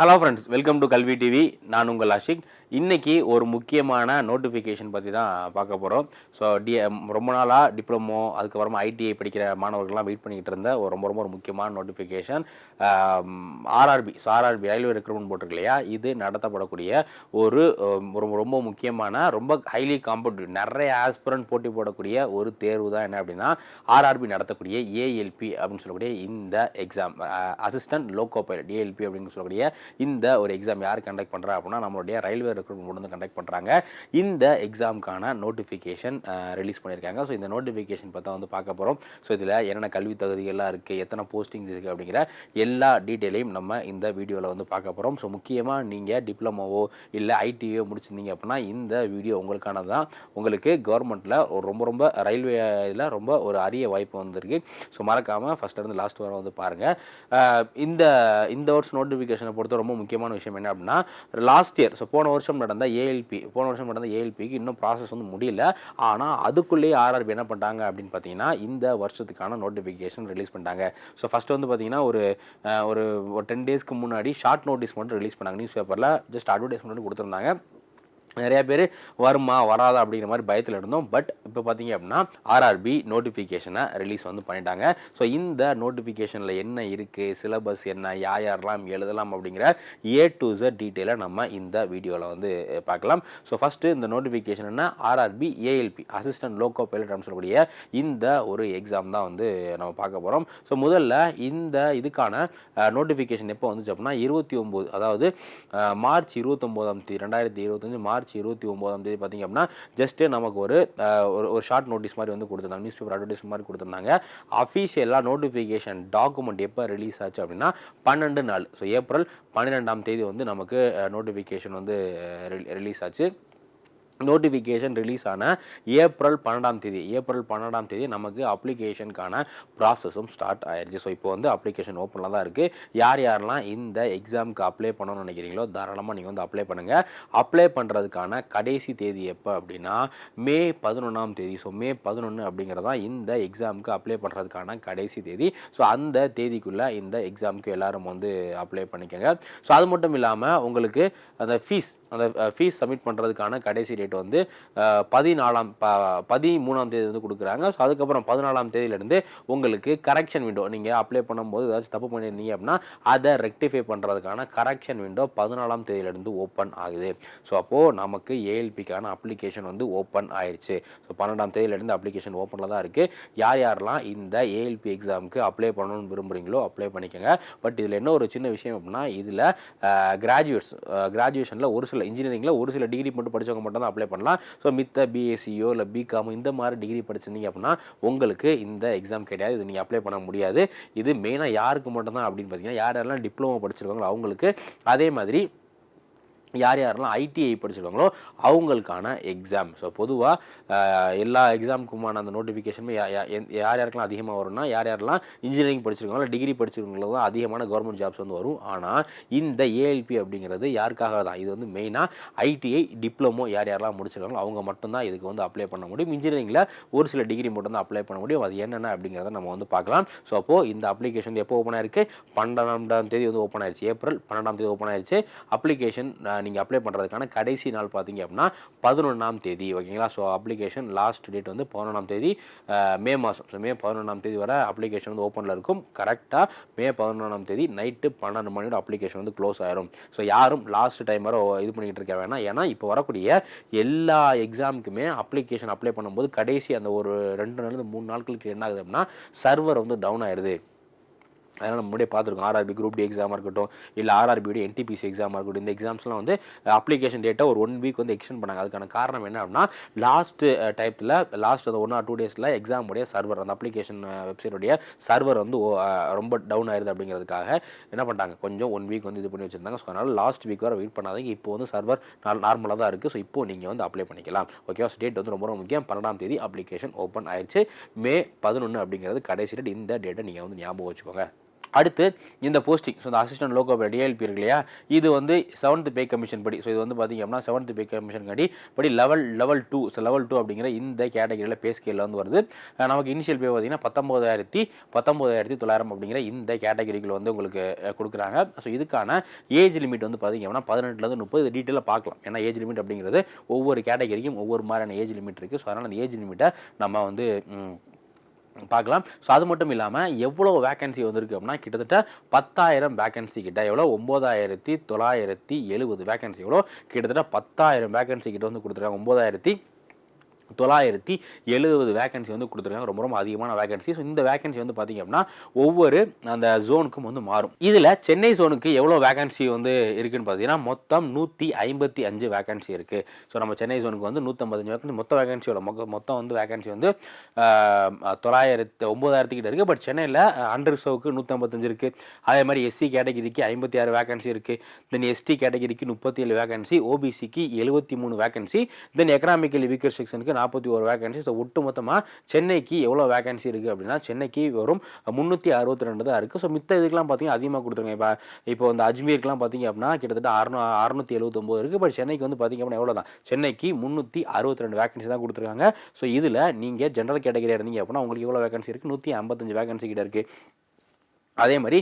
Hello friends welcome to Kalvi TV நான் உங்கள் அஷிக். இன்றைக்கி ஒரு முக்கியமான நோட்டிஃபிகேஷன் பற்றி தான் பார்க்க போகிறோம் ஸோ டி ரொம்ப நாளாக டிப்ளமோ அதுக்கப்புறமா ஐடிஐ படிக்கிற மாணவர்கள்லாம் வெயிட் பண்ணிக்கிட்டு இருந்த ஒரு ரொம்ப ரொம்ப ஒரு முக்கியமான notification RRB so RRB railway recruitment போட்டிருக்கு இல்லையா? இது நடத்தப்படக்கூடிய ஒரு ரொம்ப ரொம்ப முக்கியமான ரொம்ப ஹைலி காம்படிட்டிவ் நிறைய ஆஸ்பிரண்ட் போட்டி போடக்கூடிய ஒரு தேர்வு தான் என்ன அப்படின்னா ஆர்ஆர்பி நடத்தக்கூடிய ஏஎல்பி அப்படின்னு சொல்லக்கூடிய இந்த exam assistant loco pilot ALP அப்படின்னு சொல்லக்கூடிய இந்த ஒரு எக்ஸாம் யார் கண்டக்ட் பண்ணுறா அப்படின்னா நம்மளுடைய ரயில்வே ரெக்ரூட்மெண்ட் போர்டு வந்து கண்டக்ட் பண்ணுறாங்க இந்த எக்ஸாமுக்கான நோட்டிஃபிகேஷன் ரிலீஸ் பண்ணியிருக்காங்க. ஸோ இந்த நோட்டிஃபிகேஷன் பார்த்தா வந்து பார்க்க போகிறோம் ஸோ இதில் என்னென்ன கல்வி தகுதிகள்லாம் இருக்குது எத்தனை போஸ்டிங்ஸ் இருக்குது அப்படிங்கிற எல்லா டீட்டெயிலையும் நம்ம இந்த வீடியோவில் வந்து பார்க்க போகிறோம் ஸோ முக்கியமாக நீங்கள் டிப்ளமோவோ இல்லை ஐடியோ முடிச்சிருந்தீங்க அப்படின்னா இந்த வீடியோ உங்களுக்கானது தான் உங்களுக்கு கவர்மெண்ட்டில் ஒரு ரொம்ப ரொம்ப ரயில்வே இதில் ரொம்ப ஒரு அரிய வாய்ப்பு வந்திருக்கு. ஸோ மறக்காமல் ஃபஸ்ட்லேருந்து லாஸ்ட் வரை வந்து பாருங்கள் இந்த இந்த வருஷம் நோட்டிஃபிகேஷனை பொறுத்த ரொம்ப முக்கியமான விஷயம் என்ன அப்படின்னா லாஸ்ட் இயர் ஸோ போன வருஷம் நடந்த ஏஎல்பி போன வருஷம் நடந்த ஏஎல்பிக்கு இன்னும் ப்ராசஸ் வந்து முடியல. ஆனால் அதுக்குள்ளேயே ஆர்ஆர்பி என்ன பண்ணிட்டாங்க அப்படின்னு பார்த்தீங்கன்னா இந்த வருஷத்துக்கான நோட்டிஃபிகேஷன் ரிலீஸ் பண்ணிட்டாங்க. ஸோ ஃபஸ்ட்டு வந்து பார்த்தீங்கன்னா ஒரு ஒரு டென் டேஸ்க்கு முன்னாடி ஷார்ட் நோட்டீஸ் மட்டும் ரிலீஸ் பண்ணாங்க. நியூஸ் பேப்பரில் ஜஸ்ட் அட்வர்டைஸ்மெண்ட் கொடுத்துருந்தாங்க. நிறையா பேர் வருமா வராதா அப்படிங்கிற மாதிரி பயத்தில் இருந்தோம். பட் இப்போ பார்த்தீங்க அப்படின்னா ஆர்ஆர்பி நோட்டிஃபிகேஷனை ரிலீஸ் வந்து பண்ணிட்டாங்க. ஸோ இந்த நோட்டிஃபிகேஷனில் என்ன இருக்குது சிலபஸ் என்ன யார் யாரெல்லாம் எழுதலாம் அப்படிங்கிற ஏ டு Z டீட்டெயிலாக நம்ம இந்த வீடியோவில் வந்து பார்க்கலாம். ஸோ ஃபஸ்ட்டு இந்த நோட்டிஃபிகேஷன் என்ன RRB ALP assistant loco pilot அப்படின்னு சொல்லக்கூடிய இந்த ஒரு எக்ஸாம் தான் வந்து நம்ம பார்க்க போகிறோம் ஸோ முதல்ல இந்த இதுக்கான நோட்டிஃபிகேஷன் எப்போ வந்துச்சு அப்படின்னா இருபத்தி ஒம்பது அதாவது மார்ச் இருபத்தொம்போதாம் தேதி ரெண்டாயிரத்தி இருபத்தஞ்சு மார்ச் இருபத்தி ஒம்போதாம் தேதி பார்த்தீங்க அப்படின்னா ஜஸ்ட்டு நமக்கு ஒரு ஒரு ஒரு ஷார்ட் நோட்டீஸ் மாதிரி வந்து கொடுத்துருந்தாங்க. நியூஸ் பேப்பர் அட்வர்டைஸ் மாதிரி கொடுத்துருந்தாங்க. அஃபீஷியலாக நோட்டிஃபிகேஷன் டாக்குமெண்ட் எப்போ ரிலீஸ் ஆச்சு அப்படின்னா பன்னெண்டு நாள். ஸோ ஏப்ரல் பன்னிரெண்டாம் தேதி வந்து நமக்கு நோட்டிஃபிகேஷன் வந்து ரிலீஸ் ஆச்சு. நோட்டிஃபிகேஷன் ரிலீஸ் ஆன ஏப்ரல் பன்னெண்டாம் தேதி. ஏப்ரல் பன்னெண்டாம் தேதி நமக்கு அப்ளிகேஷனுக்கான ப்ராசஸும் ஸ்டார்ட் ஆயிடுச்சு ஸோ இப்போ வந்து அப்ளிகேஷன் ஓப்பனில் தான் இருக்குது யார் யாரெல்லாம் இந்த எக்ஸாமுக்கு அப்ளை பண்ணணும்னு நினைக்கிறீங்களோ தாராளமாக நீங்கள் வந்து அப்ளை பண்ணுங்கள் அப்ளை பண்ணுறதுக்கான கடைசி தேதி எப்போ அப்படின்னா மே பதினொன்றாம் தேதி. ஸோ மே பதினொன்று அப்படிங்கிறது தான் இந்த எக்ஸாமுக்கு அப்ளை பண்ணுறதுக்கான கடைசி தேதி. ஸோ அந்த தேதிக்குள்ளே இந்த எக்ஸாமுக்கு எல்லோரும் வந்து அப்ளை பண்ணிக்கோங்க. ஸோ அது மட்டும் இல்லாமல் உங்களுக்கு அந்த ஃபீஸ் அந்த ஃபீஸ் சப்மிட் பண்ணுறதுக்கான கடைசி டேட் வந்து பதினாலாம் ப பதிமூணாம் தேதி வந்து கொடுக்குறாங்க. ஸோ அதுக்கப்புறம் பதினாலாம் தேதியிலேருந்து உங்களுக்கு கரெக்ஷன் விண்டோ நீங்கள் அப்ளை பண்ணும்போது ஏதாச்சும் தப்பு பண்ணியிருந்தீங்க அப்படின்னா அதை ரெக்டிஃபை பண்ணுறதுக்கான கரெக்ஷன் விண்டோ பதினாலாம் தேதியிலேருந்து ஓப்பன் ஆகுது. ஸோ அப்போது நமக்கு ஏஎல்பிக்கான அப்ளிகேஷன் வந்து ஓப்பன் ஆயிடுச்சு ஸோ பன்னெண்டாம் தேதியிலேருந்து அப்ளிகேஷன் ஓப்பனில் தான் இருக்குது யார் யாரெல்லாம் இந்த ஏஎல்பி எக்ஸாமுக்கு அப்ளை பண்ணணும்னு விரும்புகிறீங்களோ அப்ளை பண்ணிக்கோங்க. பட் இதில் என்ன ஒரு சின்ன விஷயம் அப்படின்னா இதில் கிராஜுவேட்ஸ் கிராஜுவேஷனில் ஒரு சில இன்ஜினியரிங்கில் ஒரு சில டிகிரி மட்டும் படிச்சவங்க மட்டும் தான் அப்ளை பண்ணலாம். ஸோ மித்த பிஎஸ்சியோ இல்லை பிகாமோ இந்த மாதிரி டிகிரி படிச்சிருந்தீங்க அப்படின்னா உங்களுக்கு இந்த எக்ஸாம் கிடையாது. இது நீங்கள் அப்ளை பண்ண முடியாது. இது மெயினாக யாருக்கு மட்டும்தான் அப்படின்னு பார்த்தீங்கன்னா யார் யாரெல்லாம் டிப்ளமோ படிச்சிருக்காங்களோ அவங்களுக்கு அதே மாதிரி யார் யாரெல்லாம் ஐடிஐ படிச்சிருக்காங்களோ அவங்களுக்கான எக்ஸாம் ஸோ பொதுவாக எல்லா எக்ஸாமுக்குமான அந்த நோட்டிஃபிகேஷனுமே யார் யாருக்கெல்லாம் அதிகமாக வரும்னா யார் யாரெல்லாம் இன்ஜினியரிங் படிச்சிருக்காங்களோ டிகிரி படிச்சிருக்கவங்களோ தான் அதிகமான கவர்மெண்ட் ஜாப்ஸ் வந்து வரும். ஆனால் இந்த ஏஎல்பி அப்படிங்கிறது யாருக்காக தான்? இது வந்து மெயினாக ஐடிஐ டிப்ளமோ யார் யாரெல்லாம் முடிச்சிருக்காங்களோ அவங்க மட்டும்தான் இதுக்கு வந்து அப்ளை பண்ண முடியும். இன்ஜினியரிங்கில் ஒரு சில டிகிரி மட்டும் தான் அப்ளை பண்ண முடியும். அது என்னென்ன அப்படிங்கிறத நம்ம வந்து பார்க்கலாம். ஸோ அப்போது இந்த அப்ளிகேஷன் வந்து எப்போ ஓப்பன் ஆயிருக்கு? பன்னெண்டாம் தேதி வந்து ஓப்பன் ஆயிடுச்சு ஏப்ரல் பன்னெண்டாம் தேதி ஓப்பன் ஆயிடுச்சு அப்ளிகேஷன் நீங்கள் அப்ளை பண்ணுறதுக்கான கடைசி நாள் பார்த்தீங்க அப்படின்னா பதினொன்றாம் தேதி ஓகேங்களா ஸோ அப்ளிகேஷன் லாஸ்ட் டேட் வந்து பதினொன்றாம் தேதி மே மாதம் ஸோ மே பதினொன்றாம் தேதி வரை அப்ளிகேஷன் வந்து ஓப்பனில் இருக்கும். கரெக்டாக மே பதினொன்றாம் தேதி நைட்டு பன்னெண்டு மணியோட அப்ளிகேஷன் வந்து க்ளோஸ் ஆயிரும். ஸோ யாரும் லாஸ்ட் டைம் வர இது பண்ணிக்கிட்டு இருக்க வேணாம். ஏன்னா இப்போ வரக்கூடிய எல்லா எக்ஸாமுக்குமே அப்ளிகேஷன் அப்ளை பண்ணும்போது கடைசி அந்த ஒரு ரெண்டு நாள்லேருந்து மூணு நாட்களுக்கு என்ன ஆகுது அப்படின்னா சர்வர் வந்து டவுன் ஆயிடுது அதனால் நம்ம முன்னாடியே பார்த்துருக்கோம். ஆர்ஆர்பி குரூப் டி எக்ஸாமாக இருக்கட்டும் இல்லை ஆர்ஆர்பியோட என்டிபிசி எக்ஸாமாக இருக்கட்டும் இந்த எக்ஸாம்ஸ்லாம் வந்து அப்ளிகேஷன் டேட்டை ஒரு ஒன் வீக் வந்து எக்ஸ்டெண்ட் பண்ணாங்க. அதுக்கான காரணம் என்ன அப்படின்னா லாஸ்ட்டு டைத்தில் லாஸ்ட் அந்த ஒன் ஆர் டூ டேஸில் எக்ஸாம் உடைய சர்வர் அந்த அப்ளிகேஷன் வெப்சைட்டுடைய சர்வர் வந்து ரொம்ப டவுன் ஆயிருது அப்படிங்கிறதுக்காக என்ன பண்ணிட்டாங்க? கொஞ்சம் ஒன் வீக் வந்து இது பண்ணி வச்சுருந்தாங்க. ஸோ அதனால் லாஸ்ட் வீக் வரை வெயிட் பண்ணாதீங்க. இப்போ வந்து சர்வர் நார்மலாக தான் இருக்குது ஸோ இப்போ நீங்கள் வந்து அப்ளை பண்ணிக்கலாம். ஓகேவா ஸோ டேட் வந்து ரொம்ப ரொம்ப முக்கியம். பன்னெண்டாம் தேதி அப்ளிகேஷன் ஓப்பன் ஆயிடுச்சு மே பதினொன்று அப்படிங்கிறது கடைசி டேட் இந்த டேட்டை நீங்கள் வந்து ஞாபகம் வச்சுக்கோங்க. அடுத்து இந்த போஸ்டிங் ஸோ இந்த அசிஸ்டன்ட் லோகோ டிஎல்பி இருக்கு இல்லையா? இது வந்து செவன்த் பே கமிஷன் படி. ஸோ இது வந்து பார்த்தீங்க அப்படின்னா செவன்த் பே கமிஷன் படி படி level level two so level two அப்படிங்கிற இந்த கேட்டகரியில் பே ஸ்கேலில் வந்து வருது. நமக்கு இனிஷியல் பே பார்த்தீங்கன்னா பத்தொம்போதாயிரத்தி பத்தொம்போதாயிரத்தி தொள்ளாயிரம் அப்படிங்கிற இந்த கேட்டகரிக்குள்ள வந்து உங்களுக்கு கொடுக்குறாங்க. ஸோ இதுக்கான ஏஜ் லிமிட் வந்து பார்த்தீங்க அப்படின்னா பதினெட்டுலேருந்து முப்பது டீட்டெயிலாக பார்க்கலாம் ஏன்னா ஏஜ் லிமிட் அப்படிங்கிறது ஒவ்வொரு கேட்டகரிக்கும் ஒவ்வொரு மாதிரியான ஏஜ் லிமிட் இருக்குது ஸோ அதனால் அந்த ஏஜ் லிமிட்டை நம்ம வந்து பார்க்கலாம். ஸோ அது மட்டும் இல்லாமல் எவ்வளோ வேகன்சி வந்திருக்கு அப்படின்னா கிட்டத்தட்ட பத்தாயிரம் வேகன்சி கிட்ட எவ்வளோ ஒம்பதாயிரத்தி தொள்ளாயிரத்தி எழுபது வேகன்சி எவ்வளோ கிட்டத்தட்ட பத்தாயிரம் வேகன்சி கிட்ட வந்து கொடுத்துருக்காங்க. ஒம்பதாயிரத்தி தொள்ளாயிரத்தி எழுபது வேகன்சி வந்து கொடுத்துருக்காங்க. ரொம்ப ரொம்ப அதிகமான வேகன்சி ஸோ இந்த வேகன்சி வந்து பார்த்திங்க அப்படின்னா ஒவ்வொரு அந்த ஜோனுக்கும் வந்து மாறும். இதில் சென்னை ஜோனுக்கு எவ்வளோ வேகன்சி வந்து இருக்குதுன்னு பார்த்தீங்கன்னா மொத்தம் நூற்றி ஐம்பத்தி அஞ்சு வேகன்சி இருக்குது ஸோ நம்ம சென்னை ஜோனுக்கு வந்து நூற்றம்பத்தஞ்சு வேகன்சி மொத்த வேகன்சியோட மொக்க மொத்தம் வந்து வேகன்சி வந்து தொள்ளாயிரத்து ஒம்பதாயிரத்துக்கிட்ட இருக்குது பட் சென்னையில் அண்டர் ரிசர்வுக்கு நூற்றம்பத்தஞ்சு இருக்குது அதே மாதிரி எஸ்சி கேட்டகிரிக்கு ஐம்பத்தி ஆறு வேகன்சி இருக்குது தென் எஸ்டி கேட்டகிரிக்கு முப்பத்தி ஏழு வேகன்சி ஓபிசிக்கு எழுபத்தி மூணு வேகன்சி தென் எக்கனாமிக்கலி வீக்கர் செக்ஷனுக்கு நாற்பத்தி ஒரு வேகன்சி ஸோ ஒட்டு மொத்தமாக சென்னைக்கு எவ்வளோ வேகன்சி இருக்குது அப்படின்னா சென்னைக்கு வெறும் முந்நூற்றி அறுபத்தி ரெண்டு தான் இருக்குது ஸோ மித்த இதுக்கெலாம் பார்த்தீங்கன்னா அதிகமாக கொடுத்துருங்க. இப்போ இப்போ இந்த அஜ்மீருக்குலாம் பார்த்தீங்க அப்படின்னா கிட்டத்தட்ட அறுநூ அறுநூற்றி எழுபத்தொம்போது இருக்குது பட் சென்னைக்கு வந்து பார்த்தீங்க அப்படின்னா எவ்வளோ தான் சென்னைக்கு முந்நூற்றி அறுபத்தி ரெண்டு வேகன்சி தான் கொடுத்துருக்காங்க. ஸோ இதில் நீங்கள் ஜென்ரல் கேட்டகரியாக இருந்தீங்க அப்படின்னா உங்களுக்கு எவ்வளோ வேகன்சி இருக்குது நூற்றி ஐம்பத்தஞ்சு வேகன்சி கிட்ட இருக்குது அதே மாதிரி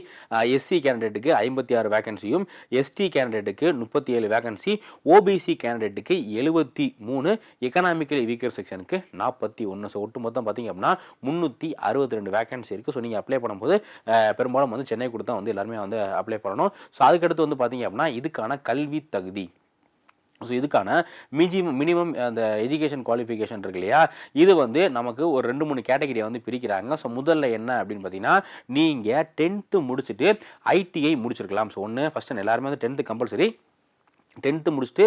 எஸ்சி கேண்டிடேட்டுக்கு ஐம்பத்தி ஆறு வேகன்சியும் எஸ்டி கேண்டிடேட்டுக்கு முப்பத்தி ஏழு வேகன்சி ஓபிசி கேண்டிடேட்டுக்கு எழுபத்தி மூணு எக்கனாமிக்கலி வீக்கர் செக்ஷனுக்கு நாற்பத்தி ஒன்று ஸோ ஒட்டு மொத்தம் பார்த்தீங்க அப்படின்னா முந்நூற்றி அறுபத்தி ரெண்டு வேகன்சி இருக்குது ஸோ நீங்கள் அப்ளை பண்ணும்போது பெரும்பாலும் வந்து சென்னை கொடுத்தா வந்து எல்லாருமே வந்து அப்ளை பண்ணணும். ஸோ அதுக்கடுத்து வந்து பார்த்தீங்க அப்படின்னா இதுக்கான கல்வி தகுதி. ஸோ இதுக்கான மிஜி மினிமம் அந்த எஜுகேஷன் குவாலிஃபிகேஷன் இருக்கு இல்லையா? இது வந்து நமக்கு ஒரு ரெண்டு மூணு கேட்டகரியை வந்து பிரிக்கிறாங்க. ஸோ முதல்ல என்ன அப்படின்னு பார்த்தீங்கன்னா நீங்கள் டென்த்து முடிச்சுட்டு ஐடிஐ முடிச்சிருக்கலாம். ஸோ ஒன்று ஃபஸ்ட்டு எல்லாருமே வந்து டென்த்து கம்பல்சரி டென்த்து முடிச்சுட்டு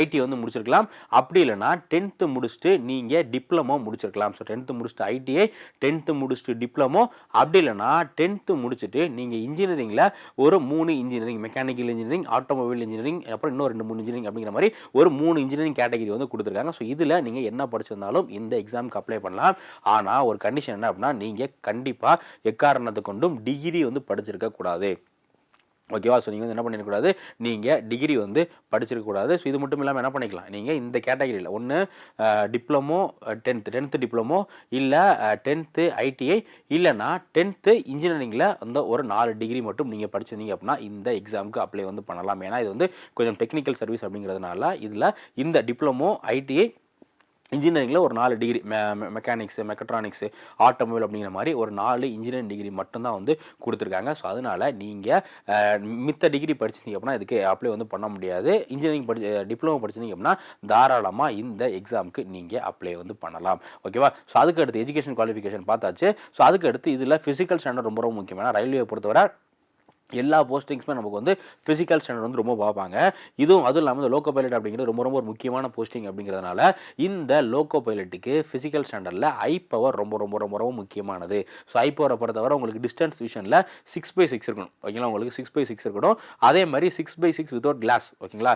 ஐடி வந்து முடிச்சிருக்கலாம். அப்படி இல்லைன்னா டென்த்து முடிச்சுட்டு நீங்கள் டிப்ளமோ முடிச்சிருக்கலாம். ஸோ டென்த்து முடிச்சுட்டு ஐடிஐ டென்த்து முடிச்சுட்டு டிப்ளமோ அப்படி இல்லைன்னா டென்த்து முடிச்சுட்டு நீங்கள் இன்ஜினியரிங்கில் ஒரு மூணு engineering mechanical engineering automobile engineering அப்புறம் இன்னும் ரெண்டு மூணு இன்ஜினியரிங் அப்படிங்கிற மாதிரி ஒரு மூணு இன்ஜினியரிங் கேட்டகரி வந்து கொடுத்துருக்காங்க. ஸோ இதில் நீங்கள் என்ன படிச்சிருந்தாலும் இந்த எக்ஸாமுக்கு அப்ளை பண்ணலாம். ஆனால் ஒரு கண்டிஷன் என்ன அப்படின்னா நீங்கள் கண்டிப்பாக எக்காரணத்தை கொண்டும் டிகிரி வந்து படிச்சிருக்கக்கூடாது. ஓகேவா ஸோ நீங்கள் வந்து என்ன பண்ணிடக்கூடாது நீங்கள் டிகிரி வந்து படிச்சிருக்கக்கூடாது ஸோ இது மட்டும் இல்லாமல் என்ன பண்ணிக்கலாம்? நீங்கள் இந்த கேட்டகரியில் ஒன்று டிப்ளமோ டென்த்து டென்த்து டிப்ளமோ இல்லை டென்த்து ஐடிஐ இல்லைனா டென்த்து இன்ஜினியரிங்கில் வந்து ஒரு நாலு டிகிரி மட்டும் நீங்கள் படிச்சிருந்தீங்க அப்படின்னா இந்த எக்ஸாமுக்கு அப்ளை வந்து பண்ணலாம். ஏன்னா இது வந்து கொஞ்சம் டெக்னிக்கல் சர்வீஸ் அப்படிங்கிறதுனால இதில் இந்த டிப்ளமோ ஐடிஐ இன்ஜினியரிங்கில் ஒரு நாலு டிகிரி மெ மெக்கானிக்ஸு மெக்கட்ரானிக்ஸு ஆட்டோமொபைல் அப்படிங்கிற மாதிரி ஒரு நாலு இன்ஜினியரிங் டிகிரி மட்டும்தான் வந்து கொடுத்துருக்காங்க. ஸோ அதனால் நீங்கள் மித்த டிகிரி படிச்சிருந்தீங்க அப்படின்னா இதுக்கு அப்ளை வந்து பண்ண முடியாது. இன்ஜினியரிங் படி டிப்ளமோ படிச்சிருந்தீங்க அப்படின்னா தாராளமாக இந்த எக்ஸாமுக்கு நீங்கள் அப்ளை வந்து பண்ணலாம். ஓகேவா ஸோ அதுக்கு அடுத்து எஜுகேஷன் குவாலிஃபிகேஷன் பார்த்தாச்சு. ஸோ அதுக்கு அடுத்து இதில் ஃபிசிக்கல் ஸ்டாண்டர்ட் ரொம்ப ரொம்ப முக்கியமான ரயில்வே பொறுத்தவரை எல்லா போஸ்டிங்ஸுமே நமக்கு வந்து ஃபிசிக்கல் ஸ்டாண்டர்ட் வந்து ரொம்ப பார்ப்பாங்க. இதுவும் அதுவும் இல்லாமல் இந்த லோக்கோ பைலட் அப்படிங்கிறது ரொம்ப ரொம்ப ஒரு முக்கியமான போஸ்டிங் அப்படிங்கிறதுனால இந்த லோக்கோ பைலட்டுக்கு ஃபிசிக்கல் ஸ்டாண்டர்டில் ஐ பவர் ரொம்ப ரொம்ப ரொம்ப ரொம்ப முக்கியமானது. ஸோ ஐ பவரை பொறுத்தவரை உங்களுக்கு டிஸ்டன்ஸ் விஷனில் சிக்ஸ் பை சிக்ஸ் இருக்கணும். ஓகேங்களா உங்களுக்கு சிக்ஸ் பை சிக்ஸ் இருக்கணும். அதே மாதிரி six by six without glass ஓகேங்களா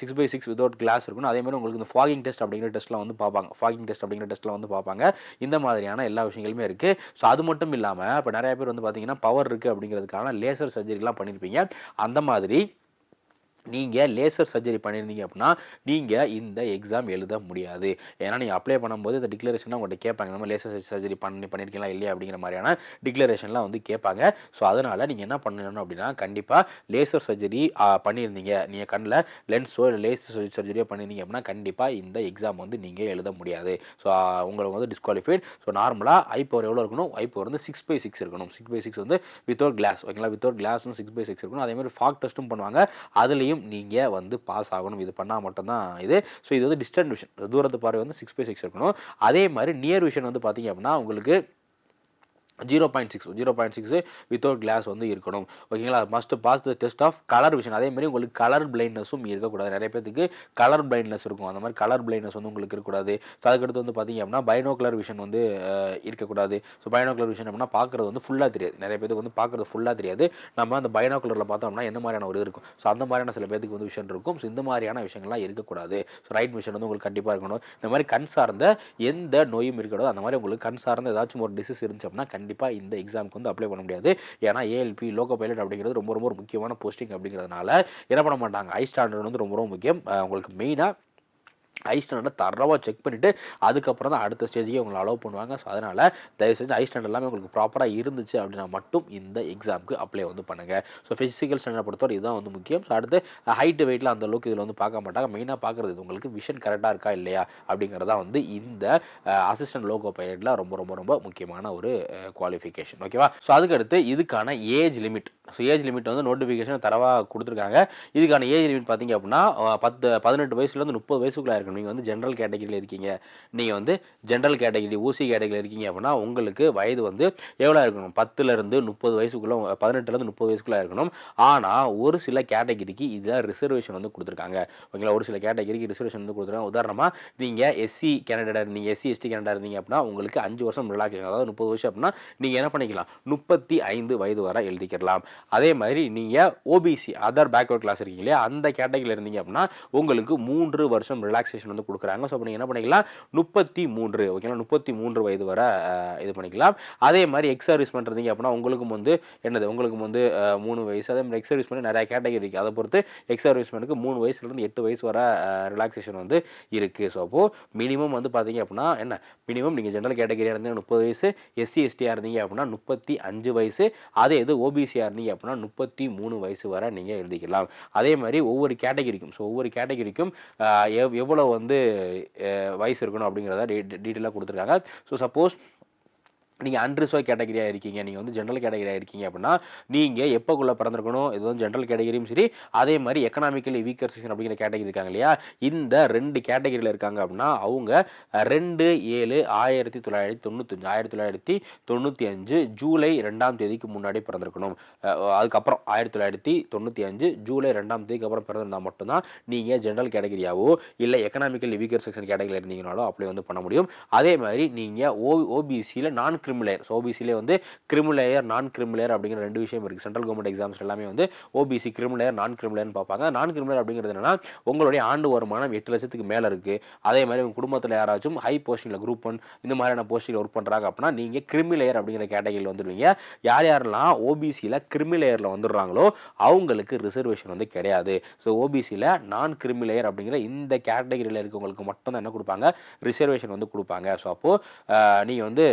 six by six without glass இருக்கணும். அதே மாதிரி உங்களுக்கு இந்த ஃபாகிங் டெஸ்ட் அப்படிங்கிற டெஸ்ட்லாம் வந்து பார்ப்பாங்க. ஃபாகிங் டெஸ்ட் அப்படிங்கிற டெஸ்ட்லாம் வந்து பார்ப்பாங்க. இந்த மாதிரியான எல்லா விஷயங்களுமே இருக்குது ஸோ அது மட்டும் இல்லாமல் இப்போ நிறைய பேர் வந்து பார்த்தீங்கன்னா பவர் இருக்குது அப்படிங்கிறதுக்கான லேசர்ஸ் சர்ஜரிலாம் பண்ணியிருப்பீங்க அந்த மாதிரி நீங்கள் லேசர் சர்ஜரி பண்ணியிருந்தீங்க அப்படின்னா நீங்கள் இந்த எக்ஸாம் எழுத முடியாது. ஏன்னா நீங்கள் அப்ளை பண்ணும்போது இந்த டிக்ளரேஷன் உங்கள்கிட்ட கேட்பாங்க. இந்த மாதிரி லேசர் சர்ஜரி பண்ணி பண்ணியிருக்கீங்களா இல்லையா அப்படிங்கிற மாதிரியான டிக்ளரேஷன்லாம் வந்து கேட்பாங்க. ஸோ அதனால் நீங்கள் என்ன பண்ணணும் அப்படின்னா கண்டிப்பாக லேசர் சர்ஜரி பண்ணியிருந்தீங்க நீங்கள் கண்ணில் லென்ஸோ இல்லை லேசர் சர்ஜரியோ பண்ணியிருந்தீங்க அப்படின்னா கண்டிப்பாக இந்த எக்ஸாம் வந்து நீங்கள் எழுத முடியாது. ஸோ உங்களுக்கு வந்து டிஸ்குவாலிஃபைட் ஸோ நார்மலாக ஐ பவர் எவ்வளோ இருக்கணும்? ஐ பவர் வந்து சிக்ஸ் பை சிக்ஸ் இருக்கணும். சிக்ஸ் பை சிக்ஸ் வந்து வித்தவுட் கிளாஸ் ஓகேங்களா? வித்தவுட் கிளாஸ் வந்து சிக்ஸ் பை சிக்ஸ் இருக்கணும். அதே மாதிரி ஃபாக் டெஸ்ட்டும் பண்ணுவாங்க. அதுலேயும் நீங்கள் வந்து பாஸ் ஆகணும். இது பண்ணால் மட்டும்தான் இது. ஸோ இது வந்து டிஸ்டன்ட் விஷன் தூரத்து பார்வை வந்து சிக்ஸ் பை சிக்ஸ் இருக்கணும். அதே மாதிரி நியர் விஷன் வந்து பார்த்தீங்க அப்படின்னா உங்களுக்கு zero point six zero point six without glass வந்து இருக்கணும். ஓகேங்களா must pass the test of colour vision அதே மாதிரி உங்களுக்கு கலர் பிளைண்ட்னஸும் இருக்கக்கூடாது. நிறைய பேத்துக்கு கலர் பிளைண்ட்னஸ் இருக்கும். அந்த மாதிரி கலர் பிளைண்ட்னஸ் வந்து உங்களுக்கு இருக்கக்கூடாது. ஸோ அதுக்கடுத்து வந்து பார்த்தீங்க அப்படின்னா பைனோகுலர் விஷன் வந்து இருக்கக்கூடாது. ஸோ பைனோகுலர் விஷன் அப்படின்னா பார்க்குறது வந்து ஃபுல்லாக தெரியாது. நிறைய பேத்துக்கு வந்து பார்க்குறது ஃபுல்லாக தெரியாது. நம்ம அந்த பைனோகுலரில் பார்த்தோம்னா எந்த மாதிரியான ஒரு இருக்கும். ஸோ அந்த மாதிரியான சில பேத்துக்கு வந்து விஷன் இருக்கும். ஸோ இந்த மாதிரியான விஷயங்கள்லாம் இருக்கக்கூடாது. ஸோ ரைட் விஷன் வந்து உங்களுக்கு கண்டிப்பாக இருக்கணும். இந்த மாதிரி கண் சார்ந்த எந்த நோயும் இருக்கக்கூடாது. அந்த மாதிரி உங்களுக்கு கண் சார்ந்த ஏதாச்சும் ஒரு டிசீஸ் இருந்துச்சு அப்படின்னா கண்டிப்பாக இந்த எக்ஸாமுக்கு வந்து அப்ளை பண்ண முடியாது. ஏன்னா ஏஎல்பி லோகோ பைலட் அப்படிங்கிறது ரொம்ப ரொம்ப ஒரு முக்கியமான போஸ்டிங் அப்படிங்கிறதுனால என்ன பண்ண மாட்டாங்க? ஹை ஸ்டாண்டர்ட் வந்து ரொம்ப ரொம்ப முக்கியம். உங்களுக்கு மெயினாக ஐ ஸ்டாண்டர்டை தரவாக செக் பண்ணிவிட்டு அதுக்கப்புறம் தான் அடுத்த ஸ்டேஜுக்கு உங்களை அலோவ் பண்ணுவாங்க. ஸோ அதனால் தயவு செஞ்சு ஐ ஸ்டாண்டர்ட் எல்லாமே உங்களுக்கு ப்ராப்பராக இருந்துச்சு அப்படின்னா மட்டும் இந்த எக்ஸாமுக்கு அப்ளை வந்து பண்ணுங்கள் ஸோ ஃபிசிக்கல் ஸ்டாண்டர்ட் பொறுத்தவரை இதுதான் வந்து முக்கியம். ஸோ அடுத்து ஹைட்டு வெயிட்டில் அந்த அளவுக்கு இதில் வந்து பார்க்க மாட்டாங்க. மெயினாக பார்க்குறது இது உங்களுக்கு விஷன் கரெக்டாக இருக்கா இல்லையா அப்படிங்கிறதா வந்து இந்த அசிஸ்டன்ட் லோகோ பைலட்டில் ரொம்ப ரொம்ப ரொம்ப முக்கியமான ஒரு குவாலிஃபிகேஷன் ஓகேவா ஸோ அதுக்கடுத்து இதுக்கான age limit so age limit வந்து நோட்டிஃபிகேஷன் தரவாக கொடுத்துருக்காங்க. இதுக்கான ஏஜ் லிமிட் பார்த்தீங்க அப்படின்னா பத்து பதினெட்டு வயசுலேருந்து முப்பது வயசுக்குள்ளே இருக்கணும் நீங்கள் வந்து ஜென்ரல் கேட்டகரியில் இருக்கீங்க. நீங்கள் வந்து ஜென்ரல் கேட்டகரி ஊசி கேட்டகரியில் இருக்கீங்க அப்படின்னா உங்களுக்கு வயது வந்து எவ்வளோ இருக்கணும்? பத்துலேருந்து முப்பது வயசுக்குள்ளே பதினெட்டுலேருந்து முப்பது வயசுக்குள்ளே இருக்கணும். ஆனால் ஒரு சில கேட்டகரிக்கு இதில் ரிசர்வேஷன் வந்து கொடுத்துருக்காங்க. ஓகேங்களா? ஒரு சில கேட்டகரிக்கு ரிசர்வேஷன் வந்து கொடுத்துருக்காங்க. உதாரணமாக நீங்கள் எஸ்சி கேண்டிடேட் இருந்தீங்க எஸ்சி எஸ்டி கேண்டிடேட் இருந்தீங்க அப்படின்னா உங்களுக்கு அஞ்சு வருஷம் ரிலாக்ஸேஷன் அதாவது முப்பது வருஷம் அப்படின்னா நீங்கள் என்ன பண்ணிக்கலாம்? முப்பத்தி ஐந்து வயது வரை எழுதிக்கலாம் அதே மாதிரி நீங்கள் ஓபிசி அதர் பேக்வர்ட் கிளாஸ் இருக்கீங்க இல்லையா? அந்த கேட்டகரியில் இருந்தீங்க அப்படின்னா உங்களுக்கு மூன்று வருஷம் ரிலாக்ஸேஷன் வந்து கொடுக்குறாங்க. ஸோ அப்போ நீங்கள் என்ன பண்ணிக்கலாம்? முப்பத்தி மூன்று ஓகேங்களா முப்பத்தி மூன்று வயது வர இது பண்ணிக்கலாம். அதே மாதிரி எக்ஸ் சர்வீஸ் பண்ணுறீங்க அப்படின்னா உங்களுக்கும் வந்து என்னது? உங்களுக்கும் வந்து மூணு வயசு. அதே மாதிரி எக்ஸ் சர்வீஸ் பண்ணி நிறைய கேட்டகரி இருக்குது அதை பொறுத்து எக்ஸ் சர்வீஸ்மெண்ட்டுக்கு மூணு வயசுலேருந்து எட்டு வயசு வர ரிலாக்ஸேஷன் வந்து இருக்குது ஸோ அப்போது மினிமம் வந்து பார்த்தீங்க அப்படின்னா என்ன? மினிமம் நீங்கள் ஜென்ரல் கேட்டகரியாக இருந்தீங்க முப்பது வயசு. எஸ்சி எஸ்டியாக இருந்தீங்க அப்படின்னா முப்பத்தி அஞ்சு வயசு. அதே இது ஓபிசியாக இருந்தீங்க அப்படின்னா முப்பத்தி மூணு வயசு வரை நீங்கள் எழுதிக்கலாம். அதே மாதிரி ஒவ்வொரு கேட்டகரிக்கும் ஸோ ஒவ்வொரு கேட்டகரிக்கும் எவ்வளோ வந்து வயசு இருக்கணும் அப்படிங்கிறத டீட்டெயிலாக கொடுத்துருக்காங்க. ஸோ சப்போஸ் நீங்கள் அன்ரிசர்வ் கேட்டகரியாக இருக்கீங்க நீங்கள் வந்து ஜென்ரல் கேட்டகரியாக இருக்கீங்க அப்படின்னா நீங்கள் எப்போக்குள்ளே பிறந்திருக்கணும் இது வந்து ஜென்ரல் கேட்டகரியும் சரி அதே மாதிரி எக்கனாமிக்கலி வீக்கர் செக்ஷன் அப்படிங்கிற கேட்டகரி இருக்காங்க இல்லையா? இந்த ரெண்டு கேட்டகரியில் இருக்காங்க அப்படின்னா அவங்க ரெண்டு ஏழு ஆயிரத்தி தொள்ளாயிரத்தி தொண்ணூத்தஞ்சு ஆயிரத்தி தொள்ளாயிரத்தி தொண்ணூற்றி அஞ்சு ஜூலை ரெண்டாம் தேதிக்கு முன்னாடி பிறந்திருக்கணும். அதுக்கப்புறம் ஆயிரத்தி தொள்ளாயிரத்தி தொண்ணூற்றி அஞ்சு ஜூலை ரெண்டாம் தேதிக்கு அப்புறம் பிறந்திருந்தால் மட்டும்தான் நீங்கள் ஜென்ரல் கேட்டகரியாவோ இல்லை எக்கனாமிக்கல் வீக்கர் செக்ஷன் கேட்டகரியில் இருந்தீங்கனாலோ அப்படி வந்து பண்ண முடியும். அதே மாதிரி நீங்கள் ஓ ஓபிசியில் நான் கிரிமிலேயர் ஸோ ஓபிசிலே வந்து கிரிமிலேயர் நான் கிரிமிலேயர் அப்படிங்கிற ரெண்டு விஷயம் இருக்குது சென்ட்ரல் கவர்மெண்ட் எக்ஸாம்ஸ் எல்லாமே வந்து ஓபிசி கிரிமிலேயர் நான் கிரிமிலேயர்னு பார்ப்பாங்க. நான் கிரிமிலேயர் அப்படிங்கிறது என்னன்னா உங்களுடைய ஆண்டு வருமானம் எட்டு லட்சத்துக்கு மேலே இருக்குது அதே மாதிரி உங்கள் குடும்பத்தில் யாராச்சும் ஹை போஸ்டிங்கில் குரூப் ஒன் இந்த மாதிரியான போஸ்டிங்கில் ஒர்க் பண்ணுறாங்க அப்படின்னா நீங்கள் கிரிமிலேயர் அப்படிங்கிற கேட்டகரியில் வந்துடுவீங்க. யார் யாரெல்லாம் ஓபிசியில் கிரிமிலேயரில் வந்துடுறாங்களோ அவங்களுக்கு ரிசர்வேஷன் வந்து கிடையாது. ஸோ ஓபிசியில் நான் கிரிமிலேயர் அப்படிங்கிற இந்த கேட்டகரியில் இருக்கவங்களுக்கு மட்டும்தான் என்ன கொடுப்பாங்க? ரிசர்வேஷன் வந்து கொடுப்பாங்க. ஸோ அப்போது நீங்கள் வந்து